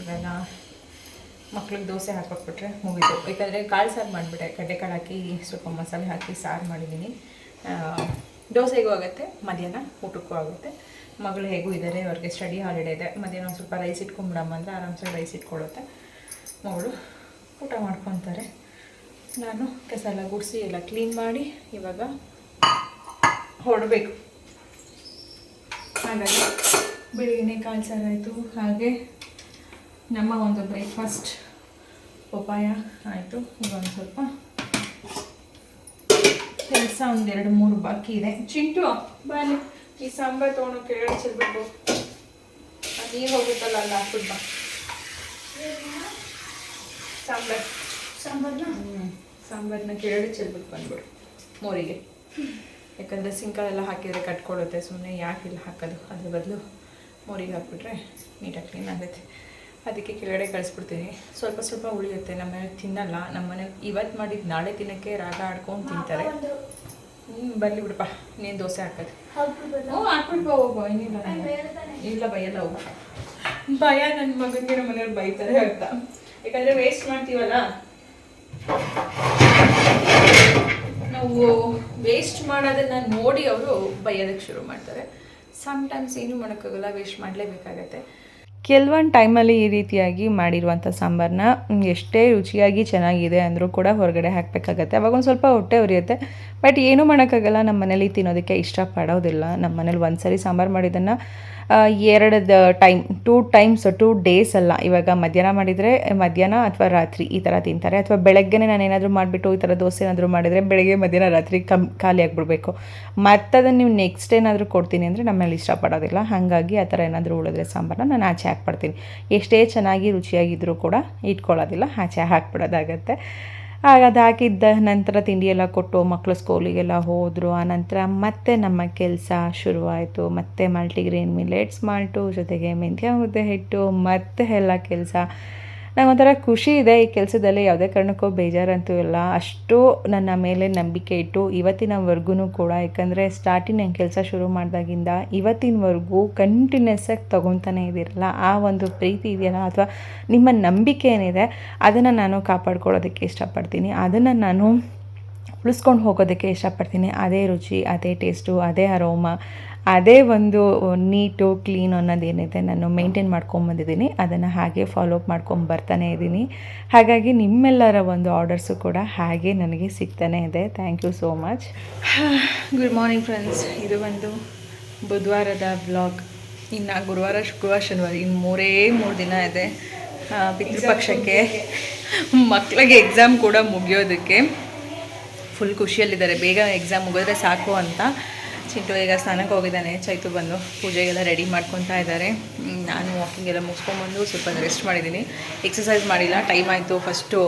ಇವಾಗ ಮಕ್ಳಿಗೆ ದೋಸೆ ಹಾಕ್ಕೊಟ್ಬಿಟ್ರೆ ಮುಗಿದು ಯಾಕಂದರೆ ಕಾಳು ಸಾರು ಮಾಡಿಬಿಟ್ಟೆ. ಕಡಲೆಕಾಳು ಹಾಕಿ ಸ್ವಲ್ಪ ಮಸಾಲೆ ಹಾಕಿ ಸಾರು ಮಾಡಿದ್ದೀನಿ. ದೋಸೆಗೂ ಆಗುತ್ತೆ, ಮಧ್ಯಾಹ್ನ ಊಟಕ್ಕೂ ಆಗುತ್ತೆ. ಮಗಳು ಹೇಗೂ ಇದ್ದಾರೆ, ಅವ್ರಿಗೆ ಸ್ಟಡಿ ಹಾಲಿಡೇ ಇದೆ. ಮಧ್ಯಾಹ್ನ ಒಂದು ಸ್ವಲ್ಪ ರೈಸ್ ಇಟ್ಕೊಂಬಿಡಮ್ಮ ಅಂದರೆ ಆರಾಮ್ಸೆ ರೈಸ್ ಇಟ್ಕೊಳ್ಳುತ್ತೆ ಮಗಳು ಊಟ ಮಾಡ್ಕೊತಾರೆ. ನಾನು ಕಸ ಎಲ್ಲ ಗುಡಿಸಿ ಎಲ್ಲ ಕ್ಲೀನ್ ಮಾಡಿ ಇವಾಗ ಹೊಡಬೇಕು ಹಾಗಾಗಿ ಬೆಳಿಗ್ಗೆ ಕಾಳು ಸಾರಾಯಿತು ಹಾಗೆ ನಮ್ಮ ಒಂದು ಬ್ರೇಕ್ಫಾಸ್ಟ್ ಪಪಾಯ ಆಯಿತು. ಇದೊಂದು ಸ್ವಲ್ಪ ಕೆಲಸ ಒಂದೆರಡು ಮೂರು ಬಾಕಿ ಇದೆ. ಚಿಂಟು ಬನ್ನಿ ಈ ಸಾಂಬಾರು ತೊಗೊಂಡು ಕೆಳಗಡೆ ಚೆಲ್ಬೇಕು ನೀರು ಹೋಗುತ್ತಲ್ಲ ಅಲ್ಲ ಹಾಕ್ಬಿಟ್ಟು ಬಾ. ಸಾಂಬಾರು. ಸಾಂಬಾರ್ನ? ಹ್ಞೂ ಸಾಂಬಾರನ್ನ ಕೆಳಗಡೆ ಚೆಲ್ಬಿಟ್ಟು ಬಂದ್ಬಿಡು ಮೋರಿಗೆ. ಯಾಕಂದರೆ ಸಿಂಕಲೆಲ್ಲ ಹಾಕಿದರೆ ಕಟ್ಕೊಳ್ಳುತ್ತೆ ಸುಮ್ಮನೆ ಯಾಕೆ ಇಲ್ಲಿ ಹಾಕೋದು? ಅದ್ರ ಬದಲು ಮೋರಿಗೆ ಹಾಕ್ಬಿಟ್ರೆ ನೀಟಾಗಿ ಕ್ಲೀನ್ ಆಗುತ್ತೆ. ಅದಕ್ಕೆ ಕೆಳಗಡೆ ಕಳಿಸ್ಬಿಡ್ತೀನಿ. ಸ್ವಲ್ಪ ಸ್ವಲ್ಪ ಉಳಿಯುತ್ತೆ. ನಮ್ಮ ಮನೇಲಿ ತಿನ್ನಲ್ಲ. ನಮ್ಮ ಮನೇಲಿ ಇವತ್ತು ಮಾಡಿದ್ದು ನಾಳೆ ತಿನ್ನೋಕ್ಕೆ ರಾಗ ಆಡ್ಕೊಂಡು ತಿಂತಾರೆ. ಹ್ಞೂ ಬರಲಿ ಬಿಡಪ್ಪ. ನೀನು ದೋಸೆ ಹಾಕೋದು? ಹ್ಞೂ ಹಾಕ್ಬಿಟ್ಟು ಹೋಗು ತಾನೇ. ಇಲ್ಲ ಭಯಲ್ಲ ಹೋಗು ಭಯ ನನ್ನ ಮಗನಿಗೆ ನಮ್ಮ ಮನೇಲಿ ಬೈತಾರೆ ಅಂತ. ಯಾಕಂದರೆ ವೇಸ್ಟ್ ಮಾಡ್ತೀವಲ್ಲ? ನಾವು ವೇಸ್ಟ್ ಮಾಡೋದನ್ನ ನೋಡಿ ಅವರು ಬಯ್ಯೋದಕ್ಕೆ ಶುರು ಮಾಡ್ತಾರೆ. ಸಮ್ಟೈಮ್ಸ್ ಏನು ಮಾಡೋಕ್ಕಾಗಲ್ಲ. ವೇಸ್ಟ್ ಮಾಡಲೇಬೇಕಾಗತ್ತೆ. ಕೆಲವೊಂದು ಟೈಮಲ್ಲಿ ಈ ರೀತಿಯಾಗಿ ಮಾಡಿರುವಂಥ ಸಾಂಬಾರನ್ನ ಎಷ್ಟೇ ರುಚಿಯಾಗಿ ಚೆನ್ನಾಗಿದೆ ಅಂದರೂ ಕೂಡ ಹೊರಗಡೆ ಹಾಕಬೇಕಾಗತ್ತೆ. ಅವಾಗ ಒಂದು ಸ್ವಲ್ಪ ಹೊಟ್ಟೆ ಉರಿಯುತ್ತೆ. ಬಟ್ ಏನೂ ಮಾಡೋಕ್ಕಾಗಲ್ಲ. ನಮ್ಮ ಮನೇಲಿ ತಿನ್ನೋದಕ್ಕೆ ಇಷ್ಟಪಡೋದಿಲ್ಲ. ನಮ್ಮ ಮನೇಲಿ ಒಂದು ಸರಿ ಸಾಂಬಾರು ಮಾಡಿದ್ದನ್ನು ಎರಡು time, two times, two days ಅಲ್ಲ. ಇವಾಗ ಮಧ್ಯಾಹ್ನ ಮಾಡಿದರೆ, ಮಧ್ಯಾಹ್ನ ಅಥವಾ ರಾತ್ರಿ ಈ ಥರ ತಿಂತಾರೆ. ಅಥವಾ ಬೆಳಗ್ಗೆನೇ ನಾನು ಏನಾದರೂ ಮಾಡಿಬಿಟ್ಟು ಈ ಥರ ದೋಸೆ ಏನಾದರೂ ಮಾಡಿದರೆ ಬೆಳಗ್ಗೆ ಮಧ್ಯಾಹ್ನ ರಾತ್ರಿ ಕಮ್, ಖಾಲಿ ಆಗಿಬಿಡ್ಬೇಕು. ಮತ್ತು ಅದನ್ನು ನೀವು ನೆಕ್ಸ್ಟ್ ಏನಾದರೂ ಕೊಡ್ತೀನಿ ಅಂದರೆ ನಮ್ಮಲ್ಲಿ ಇಷ್ಟಪಡೋದಿಲ್ಲ. ಹಾಗಾಗಿ ಆ ಥರ ಏನಾದರೂ ಉಳಿದ್ರೆ ಸಾಂಬಾರನ್ನ ನಾನು ಆಚೆ ಹಾಕ್ಬಿಡ್ತೀನಿ. ಎಷ್ಟೇ ಚೆನ್ನಾಗಿ ರುಚಿಯಾಗಿದ್ದರೂ ಕೂಡ ಇಟ್ಕೊಳ್ಳೋದಿಲ್ಲ. ಆಚೆ ಹಾಕ್ಬಿಡೋದಾಗತ್ತೆ. ಆಗ ಅದು ಹಾಕಿದ್ದ ನಂತರ ತಿಂಡಿ ಎಲ್ಲ ಕೊಟ್ಟು ಮಕ್ಕಳು ಸ್ಕೂಲಿಗೆಲ್ಲ ಹೋದರು. ಆ ನಂತರ ಮತ್ತೆ ನಮ್ಮ ಕೆಲಸ ಶುರುವಾಯಿತು. ಮತ್ತೆ ಮಲ್ಟಿಗ್ರೇನ್ ಮಿಲೆಟ್ಸ್ ಮಾಲ್ಟು ಜೊತೆಗೆ ಮೆಂತ್ಯ ಮುದ್ದೆ ಹಿಟ್ಟು, ಮತ್ತೆ ಎಲ್ಲ ಕೆಲಸ. ನಂಗೊಂಥರ ಖುಷಿ ಇದೆ ಈ ಕೆಲಸದಲ್ಲಿ. ಯಾವುದೇ ಕಾರಣಕ್ಕೂ ಬೇಜಾರಂತೂ ಇಲ್ಲ. ಅಷ್ಟು ನನ್ನ ಮೇಲೆ ನಂಬಿಕೆ ಇಟ್ಟು ಇವತ್ತಿನವರೆಗೂ ಕೂಡ. ಯಾಕಂದರೆ ಸ್ಟಾರ್ಟಿಂಗ್ ನನ್ನ ಕೆಲಸ ಶುರು ಮಾಡಿದಾಗಿಂದ ಇವತ್ತಿನವರೆಗೂ ಕಂಟಿನ್ಯೂಸ್ ಆಗಿ ತೊಗೊತಾನೆ ಇದ್ದೀರಲ್ಲ. ಆ ಒಂದು ಪ್ರೀತಿ ಇದೆಯಲ್ಲ ಅಥವಾ ನಿಮ್ಮ ನಂಬಿಕೆ ಏನಿದೆ, ಅದನ್ನು ನಾನು ಕಾಪಾಡ್ಕೊಳ್ಳೋದಕ್ಕೆ ಇಷ್ಟಪಡ್ತೀನಿ. ಅದನ್ನು ನಾನು ಉಳಿಸ್ಕೊಂಡು ಹೋಗೋದಕ್ಕೆ ಇಷ್ಟಪಡ್ತೀನಿ. ಅದೇ ರುಚಿ, ಅದೇ ಟೇಸ್ಟು ಅದೇ ಅರೋಮ ಅದೇ ಒಂದು ನೀಟು, ಕ್ಲೀನ್ ಅನ್ನೋದೇನಿದೆ ನಾನು ಮೇಂಟೈನ್ ಮಾಡ್ಕೊಂಬಂದಿದ್ದೀನಿ ಅದನ್ನು ಹಾಗೆ ಫಾಲೋ ಅಪ್ ಮಾಡ್ಕೊಂಡು ಬರ್ತಾನೆ ಇದ್ದೀನಿ. ಹಾಗಾಗಿ ನಿಮ್ಮೆಲ್ಲರ ಒಂದು ಆರ್ಡರ್ಸು ಕೂಡ ಹಾಗೆ ನನಗೆ ಸಿಗ್ತಾನೆ ಇದೆ. Thank you so much good morning friends ಇದು ಒಂದು ಬುಧವಾರದ ಬ್ಲಾಗ್ ಇನ್ನು ಗುರುವಾರ, ಶುಕ್ರವಾರ, ಶನಿವಾರ ಇನ್ನು ಮೂರೇ ಮೂರು ದಿನ ಇದೆ. ಪಿತೃಪಕ್ಷಕ್ಕೆ ಮಕ್ಕಳಿಗೆ ಎಕ್ಸಾಮ್ ಕೂಡ ಮುಗಿಯೋದಕ್ಕೆ ಫುಲ್ ಖುಷಿಯಲ್ಲಿದ್ದಾರೆ. ಬೇಗ ಎಕ್ಸಾಮ್ ಮುಗಿದ್ರೆ ಸಾಕು ಅಂತ. ಚಿಂಟು ಈಗ ಸ್ನಾನಕ್ಕೆ ಹೋಗಿದ್ದಾನೆ. ಚೈತು ಬಂದು ಪೂಜೆಗೆಲ್ಲ ರೆಡಿ ಮಾಡ್ಕೊತಾ ಇದ್ದಾರೆ. ನಾನು ವಾಕಿಂಗ್ ಎಲ್ಲ ಮುಗಿಸ್ಕೊಂಬಂದು ಸ್ವಲ್ಪ ರೆಸ್ಟ್ ಮಾಡಿದ್ದೀನಿ. ಎಕ್ಸಸೈಸ್ ಮಾಡಿಲ್ಲ ಟೈಮ್ ಆಯಿತು. ಫಸ್ಟು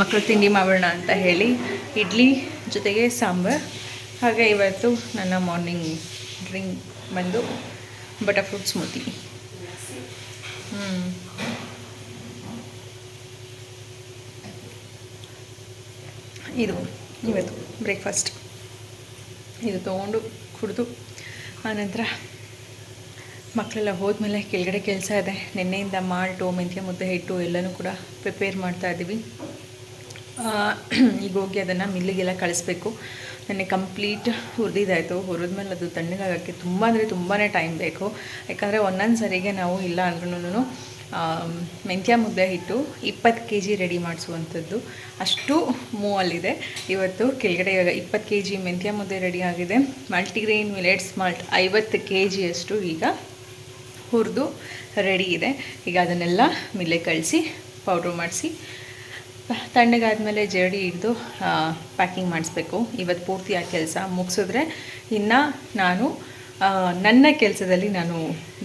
ಮಕ್ಕಳು ತಿಂಡಿ ಮಾಡೋಣ ಅಂತ ಹೇಳಿ ಇಡ್ಲಿ ಜೊತೆಗೆ ಸಾಂಬಾರ್. ಹಾಗೆ ಇವತ್ತು ನನ್ನ ಮಾರ್ನಿಂಗ್ ಡ್ರಿಂಕ್ ಬಂದು ಬಟರ್ ಫ್ರೂಟ್ ಸ್ಮೂತಿ ಇದು ಇವತ್ತು ಬ್ರೇಕ್ಫಾಸ್ಟ್ ಇದು ತೊಗೊಂಡು ಕುಡಿದು, ಆನಂತರ ಮಕ್ಕಳೆಲ್ಲ ಹೋದ್ಮೇಲೆ ಕೆಳಗಡೆ ಕೆಲಸ ಇದೆ. ನಿನ್ನೆಯಿಂದ ಮಾಲ್ಟು, ಮೆಂತ್ಯ ಮುದ್ದೆ ಹಿಟ್ಟು ಎಲ್ಲನೂ ಕೂಡ ಪ್ರಿಪೇರ್ ಮಾಡ್ತಾ ಇದ್ದೀವಿ. ಈಗ ಹೋಗಿ ಅದನ್ನು ಮಿಲ್ಲಿಗೆಲ್ಲ ಕಳಿಸ್ಬೇಕು. ನನಗೆ ಕಂಪ್ಲೀಟ್ ಹುರಿದಿದ್ದಾಯಿತು. ಹುರಿದ್ಮೇಲೆ ಅದು ತಣ್ಣಗಾಗೋಕ್ಕೆ ತುಂಬ ಅಂದರೆ ತುಂಬಾ ಟೈಮ್ ಬೇಕು. ಯಾಕಂದರೆ ಒಂದೊಂದು ಸರಿಗೆ ನಾವು ಇಲ್ಲ ಅಂದ್ರೂ ಮೆಂತ್ಯ ಮುದ್ದೆ ಹಿಟ್ಟು ಇಪ್ಪತ್ತು ಕೆ ಜಿ ರೆಡಿ ಮಾಡಿಸುವಂಥದ್ದು. ಅಷ್ಟು ಮೂವಲ್ಲಿದೆ. ಇವತ್ತು ಕೆಳಗಡೆ ಇವಾಗ ಇಪ್ಪತ್ತು ಕೆ ಜಿ ಮೆಂತ್ಯ ಮುದ್ದೆ ರೆಡಿ ಆಗಿದೆ. ಮಲ್ಟಿಗ್ರೇನ್ ಮಿಲೆಟ್ಸ್ ಮಾಲ್ಟ್ ಐವತ್ತು ಕೆ ಜಿಯಷ್ಟು ಈಗ ಹುರಿದು ರೆಡಿ ಇದೆ. ಈಗ ಅದನ್ನೆಲ್ಲ ಮಿಲ್ಲೆ ಕಳಿಸಿ, ಪೌಡ್ರ್ ಮಾಡಿಸಿ, ತಣ್ಣಗಾದಮೇಲೆ ಜರಡಿ ಹಿಡಿದು ಪ್ಯಾಕಿಂಗ್ ಮಾಡಿಸ್ಬೇಕು. ಇವತ್ತು ಪೂರ್ತಿ ಆ ಕೆಲಸ ಮುಗಿಸಿದ್ರೆ ಇನ್ನು ನಾನು ನನ್ನ ಕೆಲಸದಲ್ಲಿ ನಾನು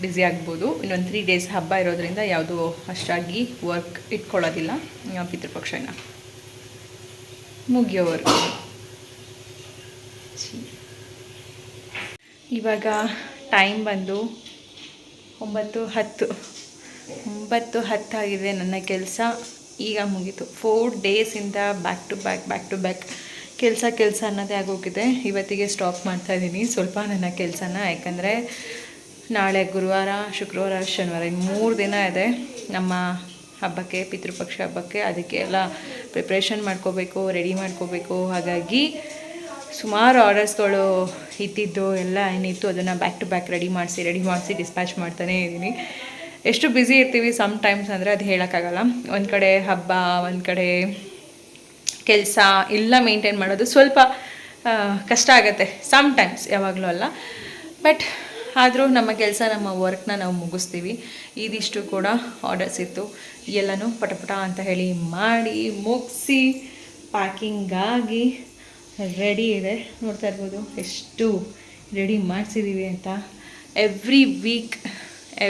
ಬ್ಯುಸಿ ಆಗ್ಬೋದು. ಇನ್ನೊಂದು ತ್ರೀ ಡೇಸ್ ಹಬ್ಬ ಇರೋದರಿಂದ ಯಾವುದೂ ಅಷ್ಟಾಗಿ ವರ್ಕ್ ಇಟ್ಕೊಳ್ಳೋದಿಲ್ಲ. ಪಿತೃಪಕ್ಷನ. ಮುಗಿಯೋವರೆಗೂ. ಇವಾಗ ಟೈಮ್ ಬಂದು ಒಂಬತ್ತು ಹತ್ತು. ಒಂಬತ್ತು ಹತ್ತಾಗಿದೆ ನನ್ನ ಕೆಲಸ. ಈಗ ಮುಗೀತು. Four ಡೇಸಿಂದ back to back back to back ಕೆಲಸ ಕೆಲಸ ಅನ್ನೋದೇ ಆಗೋಗಿದೆ. ಇವತ್ತಿಗೆ ಸ್ಟಾಪ್ ಮಾಡ್ತಾ ಇದ್ದೀನಿ. ಸ್ವಲ್ಪ ನನ್ನ ಕೆಲಸನ, ಯಾಕಂದರೆ ನಾಳೆ ಗುರುವಾರ, ಶುಕ್ರವಾರ, ಶನಿವಾರ ಇನ್ನು ಮೂರು ದಿನ ಇದೆ ನಮ್ಮ ಹಬ್ಬಕ್ಕೆ, ಪಿತೃಪಕ್ಷ ಹಬ್ಬಕ್ಕೆ. ಅದಕ್ಕೆ ಎಲ್ಲ ಪ್ರಿಪ್ರೇಷನ್ ಮಾಡ್ಕೋಬೇಕು ರೆಡಿ ಮಾಡ್ಕೋಬೇಕು. ಹಾಗಾಗಿ ಸುಮಾರು ಆರ್ಡರ್ಸ್ಗಳು ಇದ್ದಿದ್ದು ಎಲ್ಲ ಏನಿತ್ತು, ಅದನ್ನು ಬ್ಯಾಕ್ ಟು ಬ್ಯಾಕ್ ರೆಡಿ ಮಾಡಿಸಿ ರೆಡಿ ಮಾಡಿಸಿ ಡಿಸ್ಪ್ಯಾಚ್ ಮಾಡ್ತಾನೇ ಇದ್ದೀನಿ. ಎಷ್ಟು ಬ್ಯುಸಿ ಇರ್ತೀವಿ ಸಮ್ ಟೈಮ್ಸ್ ಅಂದರೆ ಅದು ಹೇಳೋಕ್ಕಾಗಲ್ಲ. ಒಂದು ಕಡೆ ಹಬ್ಬ, ಒಂದು ಕಡೆ ಕೆಲಸ ಎಲ್ಲ ಮೇಂಟೈನ್ ಮಾಡೋದು ಸ್ವಲ್ಪ ಕಷ್ಟ ಆಗುತ್ತೆ. ಸಮ್ ಟೈಮ್ಸ್ ಯಾವಾಗಲೂ ಅಲ್ಲ. ಬಟ್ ಆದರೂ ನಮ್ಮ ಕೆಲಸ, ನಮ್ಮ ವರ್ಕ್ನ ನಾವು ಮುಗಿಸ್ತೀವಿ. ಇದಿಷ್ಟು ಕೂಡ ಆರ್ಡರ್ಸ್ ಇತ್ತು. ಎಲ್ಲನೂ ಪಟಪಟ ಅಂತ ಹೇಳಿ ಮಾಡಿ ಮುಗಿಸಿ ಪ್ಯಾಕಿಂಗಾಗಿ ರೆಡಿ ಇದೆ. ನೋಡ್ತಾ ಇರ್ಬೋದು, ಎಷ್ಟು ರೆಡಿ ಮಾಡಿಸಿದ್ದೀವಿ ಅಂತ. ಎವ್ರಿ ವೀಕ್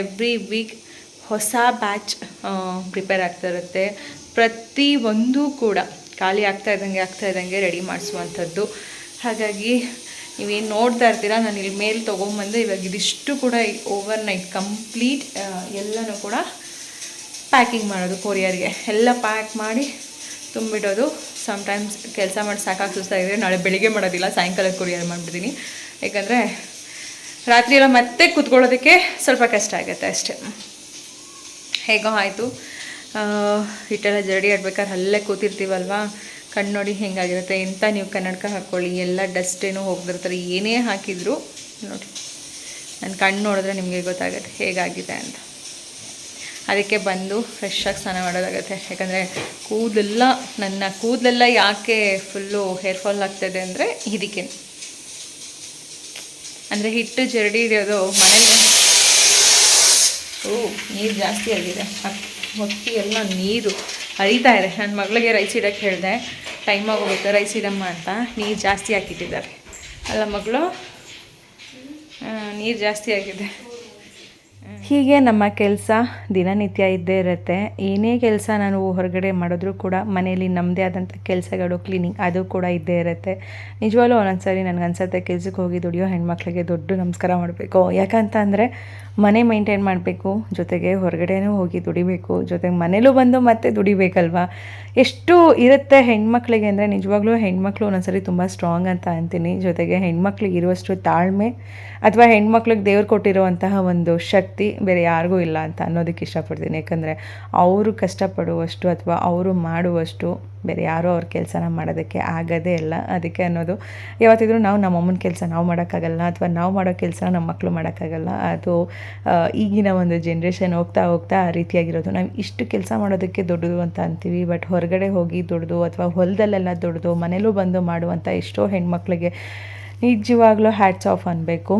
ಎವ್ರಿ ವೀಕ್ ಹೊಸ ಬ್ಯಾಚ್ ಪ್ರಿಪೇರ್ ಆಗ್ತಾ ಇರುತ್ತೆ. ಪ್ರತಿ ಒಂದು ಕೂಡ. ಖಾಲಿ ಆಗ್ತಾ ಇದ್ದಂಗೆ ಆಗ್ತಾ ಇದ್ದಂಗೆ ರೆಡಿ ಮಾಡಿಸುವಂಥದ್ದು. ಹಾಗಾಗಿ ನೀವೇನು ನೋಡ್ತಾ ಇರ್ತೀರಾ, ನಾನು ಇಲ್ಲಿ ಮೇಲೆ ತೊಗೊಂಬಂದು ಇವಾಗ ಇದಿಷ್ಟು ಕೂಡ ಓವರ್ ನೈಟ್ ಕಂಪ್ಲೀಟ್ ಎಲ್ಲನೂ ಕೂಡ ಪ್ಯಾಕಿಂಗ್ ಮಾಡೋದು ಕೊರಿಯರ್ಗೆ ಎಲ್ಲ ಪ್ಯಾಕ್ ಮಾಡಿ ತುಂಬಿಡೋದು. ಸಮ್ಟೈಮ್ಸ್ ಕೆಲಸ ಮಾಡಿ ಸಾಕಾಗಿ ಸುಸ್ತಾಗಿದೆ ನಾಳೆ ಬೆಳಿಗ್ಗೆ ಮಾಡೋದಿಲ್ಲ, ಸಾಯಂಕಾಲ ಕೊರಿಯರ್ ಮಾಡಿಬಿಡ್ತೀನಿ. ಯಾಕಂದರೆ ರಾತ್ರಿ ಎಲ್ಲ ಮತ್ತೆ ಕೂತ್ಕೊಳ್ಳೋದಕ್ಕೆ ಸ್ವಲ್ಪ ಕಷ್ಟ ಆಗುತ್ತೆ ಅಷ್ಟೇ. ಹೇಗೋ ಆಯಿತು. ಹಿಟ್ಟೆಲ್ಲ ಜರಡಿ ಆಡ್ಬೇಕಾದ್ರೆ ಅಲ್ಲೇ ಕೂತಿರ್ತೀವಲ್ವಾ? ಕಣ್ಣು ನೋಡಿ ಹೆಂಗಾಗಿರುತ್ತೆ ಎಂಥ ನೀವು ಕನ್ನಡಕ ಹಾಕ್ಕೊಳ್ಳಿ ಎಲ್ಲ ಡಸ್ಟ್ ಏನೋ ಏನೇ ಹಾಕಿದ್ರು ನೋಡಿ. ನನ್ನ ಕಣ್ಣು ನೋಡಿದ್ರೆ ನಿಮಗೆ ಗೊತ್ತಾಗುತ್ತೆ ಹೇಗಾಗಿದೆ ಅಂತ. ಅದಕ್ಕೆ ಬಂದು ಫ್ರೆಶ್ ಆಗಿ ಸ್ನಾನ ಮಾಡೋದಾಗುತ್ತೆ. ಯಾಕಂದರೆ ಕೂದಲೆಲ್ಲ ನನ್ನ ಕೂದಲೆಲ್ಲ ಯಾಕೆ ಫುಲ್ಲು ಹೇರ್ ಫಾಲ್ ಆಗ್ತದೆ ಅಂದರೆ ಇದಕ್ಕೆ. ಅಂದರೆ ಹಿಟ್ಟು ಜರಡಿ ಇರೋದು ಮನೇಲಿ ಓ, ನೀರು ಜಾಸ್ತಿ ಆಗಿದೆ. ಅಕ್- ಹೊಟ್ಟಿ ಎಲ್ಲ ನೀರು ಹರಿತಾ ಇದೆ. ನನ್ನ ಮಗಳಿಗೆ ರೈಸ್ ಇಡಕ್ಕೆ ಹೇಳಿದೆ. ಟೈಮ್ ಆಗೋಗುತ್ತೆ ರೈಸ್ ಇಡಮ್ಮ ಅಂತ. ನೀರು ಜಾಸ್ತಿ ಹಾಕಿಟ್ಟಿದ್ದಾರೆ. ಅಲ್ಲ ಮಗಳು? ನೀರು ಜಾಸ್ತಿ ಆಗಿದೆ. ಹೀಗೆ ನಮ್ಮ ಕೆಲಸ ದಿನನಿತ್ಯ ಇದ್ದೇ ಇರುತ್ತೆ. ಏನೇ ಕೆಲಸ ನಾನು ಹೊರಗಡೆ ಮಾಡಿದ್ರೂ ಕೂಡ ಮನೆಯಲ್ಲಿ ನಮ್ಮದೇ ಆದಂಥ ಕೆಲಸಗಳು ಕ್ಲೀನಿಂಗ್ ಅದು ಕೂಡ ಇದ್ದೇ ಇರುತ್ತೆ. ನಿಜವಾಗ್ಲೂ ಒಂದೊಂದ್ಸರಿ ನನಗನ್ಸತ್ತೆ ಕೆಲಸಕ್ಕೆ ಹೋಗಿ ದುಡಿಯೋ ಹೆಣ್ಮಕ್ಳಿಗೆ ದೊಡ್ಡ ನಮಸ್ಕಾರ ಮಾಡಬೇಕು. ಯಾಕಂತ ಅಂದರೆ ಮನೆ ಮೈಂಟೈನ್ ಮಾಡಬೇಕು, ಜೊತೆಗೆ ಹೊರಗಡೆನೂ ಹೋಗಿ ದುಡಿಬೇಕು, ಜೊತೆಗೆ ಮನೇಲೂ ಬಂದು ಮತ್ತೆ ದುಡಿಬೇಕಲ್ವಾ? ಎಷ್ಟು ಇರುತ್ತೆ ಹೆಣ್ಮಕ್ಳಿಗೆ ಅಂದರೆ ನಿಜವಾಗ್ಲೂ ಹೆಣ್ಮಕ್ಳು ಒಂದೊಂದ್ಸರಿ ತುಂಬ ಸ್ಟ್ರಾಂಗ್ ಅಂತ ಅಂತೀನಿ. ಜೊತೆಗೆ ಹೆಣ್ಮಕ್ಳಿಗೆ ಇರುವಷ್ಟು ತಾಳ್ಮೆ, ಅಥವಾ ಹೆಣ್ಮಕ್ಳಿಗೆ ದೇವ್ರು ಕೊಟ್ಟಿರುವಂತಹ ಒಂದು ಶಕ್ತಿ ಬೇರೆ ಯಾರಿಗೂ ಇಲ್ಲ ಅಂತ ಅನ್ನೋದಕ್ಕೆ ಇಷ್ಟಪಡ್ತೀನಿ. ಯಾಕಂದರೆ ಅವರು ಕಷ್ಟಪಡುವಷ್ಟು ಅಥವಾ ಅವರು ಮಾಡುವಷ್ಟು ಬೇರೆ ಯಾರೂ ಅವ್ರ ಕೆಲಸನ ಮಾಡೋದಕ್ಕೆ ಆಗೋದೇ ಇಲ್ಲ. ಅದಕ್ಕೆ ಅನ್ನೋದು ಯಾವತ್ತಿದ್ರೂ ನಾವು ನಮ್ಮ ಅಮ್ಮನ ಕೆಲಸ ನಾವು ಮಾಡೋಕ್ಕಾಗಲ್ಲ ಅಥವಾ ನಾವು ಮಾಡೋ ಕೆಲಸ ನಮ್ಮ ಮಕ್ಕಳು ಮಾಡೋಕ್ಕಾಗಲ್ಲ. ಅದು ಈಗಿನ ಒಂದು ಜನ್ರೇಷನ್ ಹೋಗ್ತಾ ಹೋಗ್ತಾ ಆ ರೀತಿಯಾಗಿರೋದು. ನಾವು ಇಷ್ಟು ಕೆಲಸ ಮಾಡೋದಕ್ಕೆ ದೊಡ್ಡದು ಅಂತ ಅಂತೀವಿ. ಬಟ್ ಹೊರಗಡೆ ಹೋಗಿ ದುಡ್ದು ಅಥವಾ ಹೊಲದಲ್ಲೆಲ್ಲ ದೊಡ್ಡದು ಮನೇಲೂ ಬಂದು ಮಾಡುವಂಥ ಎಷ್ಟೋ ಹೆಣ್ಮಕ್ಳಿಗೆ ನಿಜವಾಗ್ಲೂ ಹ್ಯಾಟ್ಸ್ ಆಫ್ ಅನ್ನಬೇಕು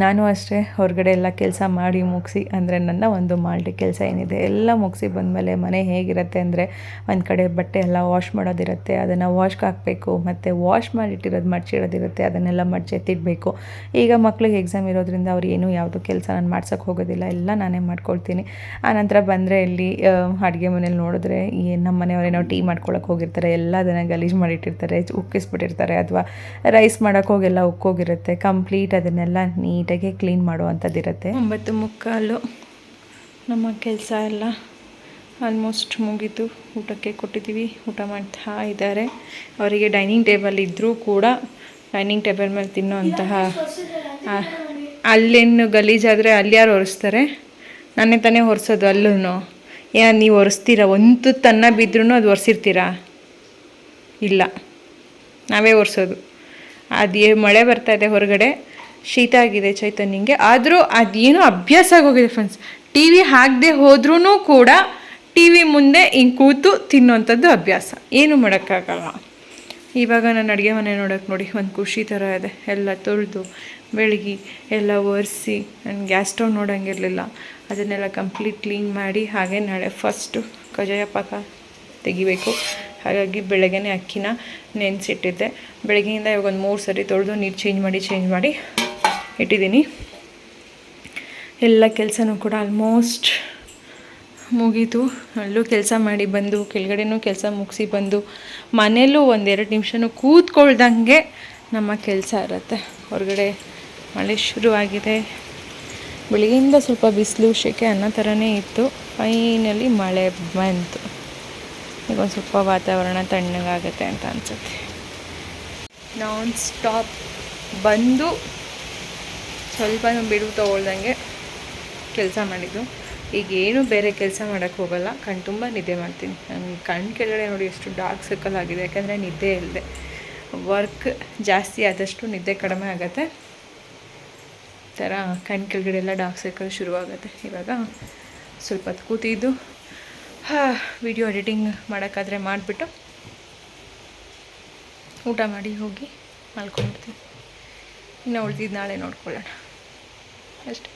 ನಾನು ಅಷ್ಟೇ ಹೊರಗಡೆ ಎಲ್ಲ ಕೆಲಸ ಮಾಡಿ ಮುಗಿಸಿ, ಅಂದರೆ ನನ್ನ ಒಂದು ಮಾಲ್ಟಿ ಕೆಲಸ ಏನಿದೆ, ಎಲ್ಲ ಮುಗಿಸಿ ಬಂದಮೇಲೆ ಮನೆ ಹೇಗಿರುತ್ತೆ ಅಂದರೆ ಒಂದು ಕಡೆ ಬಟ್ಟೆ ಎಲ್ಲ ವಾಶ್ ಮಾಡೋದಿರುತ್ತೆ, ಅದನ್ನು ವಾಶ್ಗೆ ಹಾಕಬೇಕು, ಮತ್ತು ವಾಶ್ ಮಾಡಿಟ್ಟಿರೋದು ಮಡ್ಚಿಡೋದಿರುತ್ತೆ, ಅದನ್ನೆಲ್ಲ ಮಡ್ಚಿ ಎತ್ತಿಡಬೇಕು. ಈಗ ಮಕ್ಳಿಗೆ ಎಕ್ಸಾಮ್ ಇರೋದ್ರಿಂದ ಅವ್ರು ಏನೂ ಯಾವುದು ಕೆಲಸ ನಾನು ಮಾಡ್ಸೋಕ್ಕೆ ಹೋಗೋದಿಲ್ಲ, ಎಲ್ಲ ನಾನೇ ಮಾಡ್ಕೊಳ್ತೀನಿ. ಆನಂತರ ಬಂದರೆ ಇಲ್ಲಿ ಅಡುಗೆ ಮನೇಲಿ ನೋಡಿದ್ರೆ ಏನು ನಮ್ಮ ಮನೆಯವರೇನೋ ಟೀ ಮಾಡ್ಕೊಳಕ್ಕೆ ಹೋಗಿರ್ತಾರೆ, ಎಲ್ಲ ಅದನ್ನು ಗಲೀಜು ಮಾಡಿಟ್ಟಿರ್ತಾರೆ ಉಕ್ಕಿಸ್ಬಿಟ್ಟಿರ್ತಾರೆ ಅಥವಾ ರೈಸ್ ಮಾಡೋಕ್ಕೆ ಎಲ್ಲ ಉಕ್ಕೋಗಿರುತ್ತೆ ಕಂಪ್ಲೀಟ್ ಅದನ್ನೆಲ್ಲ ನೀಟಾಗಿ ಕ್ಲೀನ್ ಮಾಡುವಂಥದ್ದಿರುತ್ತೆ. ಒಂಬತ್ತು ಮುಕ್ಕಾಲು ನಮ್ಮ ಕೆಲಸ ಎಲ್ಲ ಆಲ್ಮೋಸ್ಟ್ ಮುಗೀತು. ಊಟಕ್ಕೆ ಕೊಟ್ಟಿದ್ದೀವಿ. ಊಟ ಮಾಡ್ತಾ ಇದ್ದಾರೆ. ಅವರಿಗೆ ಡೈನಿಂಗ್ ಟೇಬಲ್ ಇದ್ದರೂ ಕೂಡ ಡೈನಿಂಗ್ ಟೇಬಲ್ ಮೇಲೆ ತಿನ್ನುವಂತಹ ಅಲ್ಲೇನು ಗಲೀಜಾದರೆ ಅಲ್ಲಿ ಯಾರು ಒರೆಸ್ತಾರೆ? ನಾನೇ ತಾನೇ ಒರೆಸೋದು ಅಲ್ಲೂ ಏ, ನೀವು ಒರೆಸ್ತೀರಾ? ಒಂದು ತನ್ನ ಬಿದ್ದರೂ ಅದು ಒರೆಸಿರ್ತೀರಾ? ಇಲ್ಲ. ನಾವೇ ಒರೆಸೋದು. ಅದೇ ಮಳೆ ಬರ್ತಾ ಇದೆ ಹೊರಗಡೆ. ಶೀತ ಆಗಿದೆ ಚೈತನ್ಯಂಗೆ. ಆದರೂ ಅದೇನು ಅಭ್ಯಾಸ ಆಗೋಗಿದೆ ಫ್ರೆಂಡ್ಸ್ ಟಿ ವಿ ಹಾಕದೆ ಹೋದ್ರೂ ಕೂಡ ಟಿ ವಿ ಮುಂದೆ ಹಿಂಗೆ ಕೂತು ತಿನ್ನುವಂಥದ್ದು ಅಭ್ಯಾಸ. ಏನು ಮಾಡೋಕ್ಕಾಗಲ್ಲ. ಇವಾಗ ನಾನು ಅಡುಗೆ ಮನೆ ನೋಡೋಕೆ ನೋಡಿ, ಒಂದು ಖುಷಿ ಥರ ಇದೆ. ಎಲ್ಲ ತೊಳೆದು ಬೆಳಗ್ಗೆ ಎಲ್ಲ ಒರೆಸಿ. ನಾನು ಗ್ಯಾಸ್ ಸ್ಟವ್ ನೋಡೋಂಗಿರಲಿಲ್ಲ. ಅದನ್ನೆಲ್ಲ ಕಂಪ್ಲೀಟ್ ಕ್ಲೀನ್ ಮಾಡಿ, ಹಾಗೆ ನಾಳೆ ಫಸ್ಟು ಕಜಾಯ ಪಾಕ ತೆಗಿಬೇಕು. ಹಾಗಾಗಿ ಬೆಳಗ್ಗೆ ಅಕ್ಕಿನ ನೆನೆಸಿಟ್ಟಿದ್ದೆ. ಬೆಳಗ್ಗೆಯಿಂದ ಇವಾಗ ಒಂದು ಮೂರು ಸರಿ ತೊಳೆದು ನೀರು ಚೇಂಜ್ ಮಾಡಿ ಚೇಂಜ್ ಮಾಡಿ ಇಟ್ಟಿದ್ದೀನಿ. ಎಲ್ಲ ಕೆಲಸನೂ ಕೂಡ ಆಲ್ಮೋಸ್ಟ್ ಮುಗೀತು. ಅಲ್ಲೂ ಕೆಲಸ ಮಾಡಿ ಬಂದು, ಕೆಳಗಡೆನೂ ಕೆಲಸ ಮುಗಿಸಿ ಬಂದು, ಮನೆಯಲ್ಲೂ ಒಂದೆರಡು ನಿಮಿಷನೂ ಕೂತ್ಕೊಳ್ದಂಗೆ ನಮ್ಮ ಕೆಲಸ ಇರುತ್ತೆ. ಹೊರಗಡೆ ಮಳೆ ಶುರುವಾಗಿದೆ. ಬೆಳಗ್ಗೆಯಿಂದ ಸ್ವಲ್ಪ ಬಿಸಿಲು, ಶೆಕೆ, ಅನ್ನೋ ಥರನೇ ಇತ್ತು. ಫೈನಲಿ ಮಳೆ ಬಂತು. ಈಗ ಒಂದು ಸ್ವಲ್ಪ ವಾತಾವರಣ ತಣ್ಣಗಾಗುತ್ತೆ ಅಂತ ಅನಿಸುತ್ತೆ. ನಾನ್ ಸ್ಟಾಪ್ ಬಂದು ಸ್ವಲ್ಪ ಬಿಡುವು ತೊಗೊಳ್ದಂಗೆ ಕೆಲಸ ಮಾಡಿದ್ದು. ಈಗ ಏನು ಬೇರೆ ಕೆಲಸ ಮಾಡೋಕ್ಕೆ ಹೋಗಲ್ಲ. ಕಣ್ಣು ತುಂಬ ನಿದ್ದೆ ಮಾಡ್ತೀನಿ. ನನ್ನ ಕಣ್ಣು ಕೆಳಗಡೆ ನೋಡಿ ಎಷ್ಟು ಡಾರ್ಕ್ ಸರ್ಕಲ್ ಆಗಿದೆ. ಯಾಕಂದರೆ ನಿದ್ದೆ ಇಲ್ಲದೆ ವರ್ಕ್ ಜಾಸ್ತಿ ಆದಷ್ಟು ನಿದ್ದೆ ಕಡಿಮೆ ಆಗುತ್ತೆ. ಥರ ಕಣ್ಣು ಕೆಳಗಡೆ ಎಲ್ಲ ಡಾರ್ಕ್ ಸರ್ಕಲ್ ಶುರುವಾಗುತ್ತೆ. ಇವಾಗ ಸ್ವಲ್ಪ ಕೂತಿದ್ದು. ಹಾಂ ವಿಡಿಯೋ ಎಡಿಟಿಂಗ್ ಮಾಡೋಕ್ಕಾದರೆ ಮಾಡಿಬಿಟ್ಟು ಊಟ ಮಾಡಿ ಹೋಗಿ ಮಲ್ಕೊಂಡ್ಬಿಡ್ತೀನಿ. ಇನ್ನು ಉಳ್ದಿದ್ದು ನಾಳೆ ನೋಡ್ಕೊಳ್ಳೋಣ. ಅಷ್ಟೇ